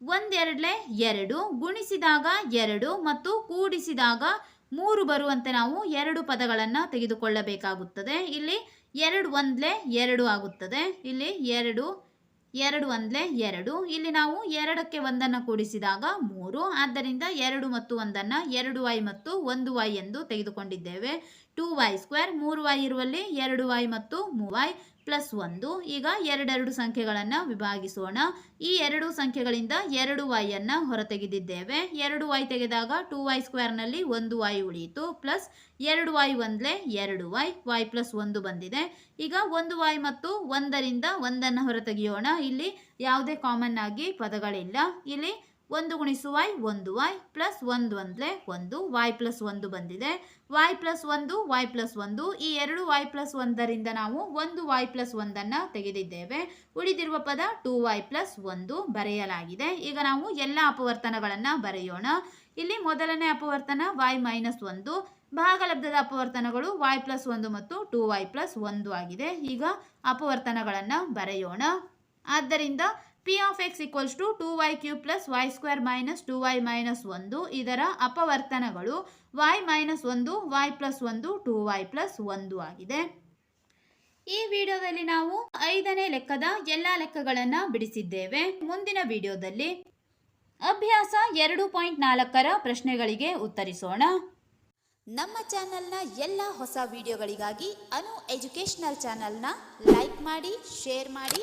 ಒಂದೆರಡಲೆ ಎರಡು, ಗುಣಿಸಿದಾಗ ಎರಡು ಮತ್ತು ಕೂಡಿಸಿದಾಗ ಮೂರು ಬರುವಂತೆ ನಾವು ಎರಡು ಪದಗಳನ್ನು ತೆಗೆದುಕೊಳ್ಳಬೇಕಾಗುತ್ತದೆ. ಇಲ್ಲಿ ಎರಡು ಒಂದ್ಲೆ ಎರಡು ಆಗುತ್ತದೆ. ಇಲ್ಲಿ ಎರಡು ಎರಡು ಒಂದ್ಲೆ ಎರಡು. ಇಲ್ಲಿ ನಾವು ಎರಡಕ್ಕೆ ಒಂದನ್ನು ಕೂಡಿಸಿದಾಗ ಮೂರು. ಆದ್ದರಿಂದ ಎರಡು ಮತ್ತು ಒಂದನ್ನು ಎರಡು ವೈ ಮತ್ತು ಒಂದು ವೈ ಎಂದು ತೆಗೆದುಕೊಂಡಿದ್ದೇವೆ. ಟೂ ವೈ ಸ್ಕ್ವೇರ್, ಮೂರು ವೈ ಇರುವಲ್ಲಿ ಎರಡು ವೈ ಮತ್ತು ವೈ. ಪ್ಲಸ್ ಒಂದು. ಈಗ ಎರಡೆರಡು ಸಂಖ್ಯೆಗಳನ್ನು ವಿಭಾಗಿಸೋಣ. ಈ ಎರಡು ಸಂಖ್ಯೆಗಳಿಂದ ಎರಡು ವೈಯನ್ನು ಹೊರತೆಗೆದಿದ್ದೇವೆ. ಎರಡು ವೈ ತೆಗೆದಾಗ ಟೂ ವೈ ಸ್ಕ್ವೇರ್ನಲ್ಲಿ ಒಂದು ವೈ ಉಳಿಯಿತು. ಪ್ಲಸ್ ಎರಡು ವೈ ಒಂದಲೇ ಎರಡು ವೈ ವೈ ಪ್ಲಸ್ ಒಂದು ಬಂದಿದೆ. ಈಗ ಒಂದು ವೈ ಮತ್ತು ಒಂದರಿಂದ ಒಂದನ್ನು ಹೊರತೆಗೆಯೋಣ. ಇಲ್ಲಿ ಯಾವುದೇ ಕಾಮನ್ ಆಗಿ ಪದಗಳಿಲ್ಲ. ಇಲ್ಲಿ ಒಂದು ಗುಣಿಸು ವೈ, ಒಂದು ವೈ ಪ್ಲಸ್ ಒಂದು ಒಂದಲೇ ಒಂದು, ವೈ ಪ್ಲಸ್ ಒಂದು ಬಂದಿದೆ. ವೈ ಪ್ಲಸ್ ಒಂದು, ವೈ ಪ್ಲಸ್ ಒಂದು, ಈ ಎರಡು ವೈ ಪ್ಲಸ್ ಒಂದರಿಂದ ನಾವು ಒಂದು ವೈ ಪ್ಲಸ್ ಒಂದನ್ನು ತೆಗೆದಿದ್ದೇವೆ. ಉಳಿದಿರುವ ಪದ ಟೂ ವೈ ಪ್ಲಸ್ ಒಂದು ಬರೆಯಲಾಗಿದೆ. ಈಗ ನಾವು ಎಲ್ಲ ಅಪವರ್ತನಗಳನ್ನು ಬರೆಯೋಣ. ಇಲ್ಲಿ ಮೊದಲನೇ ಅಪವರ್ತನ ವೈ ಮೈನಸ್ ಒಂದು, ಭಾಗಲಬ್ಧದ ಅಪವರ್ತನಗಳು ವೈ ಪ್ಲಸ್ ಒಂದು ಮತ್ತು ಟೂ ವೈ ಪ್ಲಸ್ ಒಂದು ಆಗಿದೆ. ಈಗ ಅಪವರ್ತನಗಳನ್ನು ಬರೆಯೋಣ. ಆದ್ದರಿಂದ p of x equals to two y cube plus y square minus two y minus ಒಂದು ಇದರ ಅಪವರ್ತನಗಳು ವೈ ಮೈನಸ್ ಒಂದು ವೈ ಪ್ಲಸ್ ಒಂದು ಟೂ ವೈ ಪ್ಲಸ್ ಒಂದು ಆಗಿದೆ. ಈ ವಿಡಿಯೋದಲ್ಲಿ ನಾವು ಐದನೇ ಲೆಕ್ಕದ ಎಲ್ಲ ಲೆಕ್ಕಗಳನ್ನು ಬಿಡಿಸಿದ್ದೇವೆ. ಮುಂದಿನ ವಿಡಿಯೋದಲ್ಲಿ ಅಭ್ಯಾಸ ಎರಡು ಪಾಯಿಂಟ್ ನಾಲ್ಕರ ಪ್ರಶ್ನೆಗಳಿಗೆ ಉತ್ತರಿಸೋಣ. ನಮ್ಮ ಚಾನೆಲ್ನ ಎಲ್ಲ ಹೊಸ ವಿಡಿಯೋಗಳಿಗಾಗಿ ಅನು ಎಜುಕೇಷನಲ್ ಚಾನೆಲ್ನ ಲೈಕ್ ಮಾಡಿ, ಶೇರ್ ಮಾಡಿ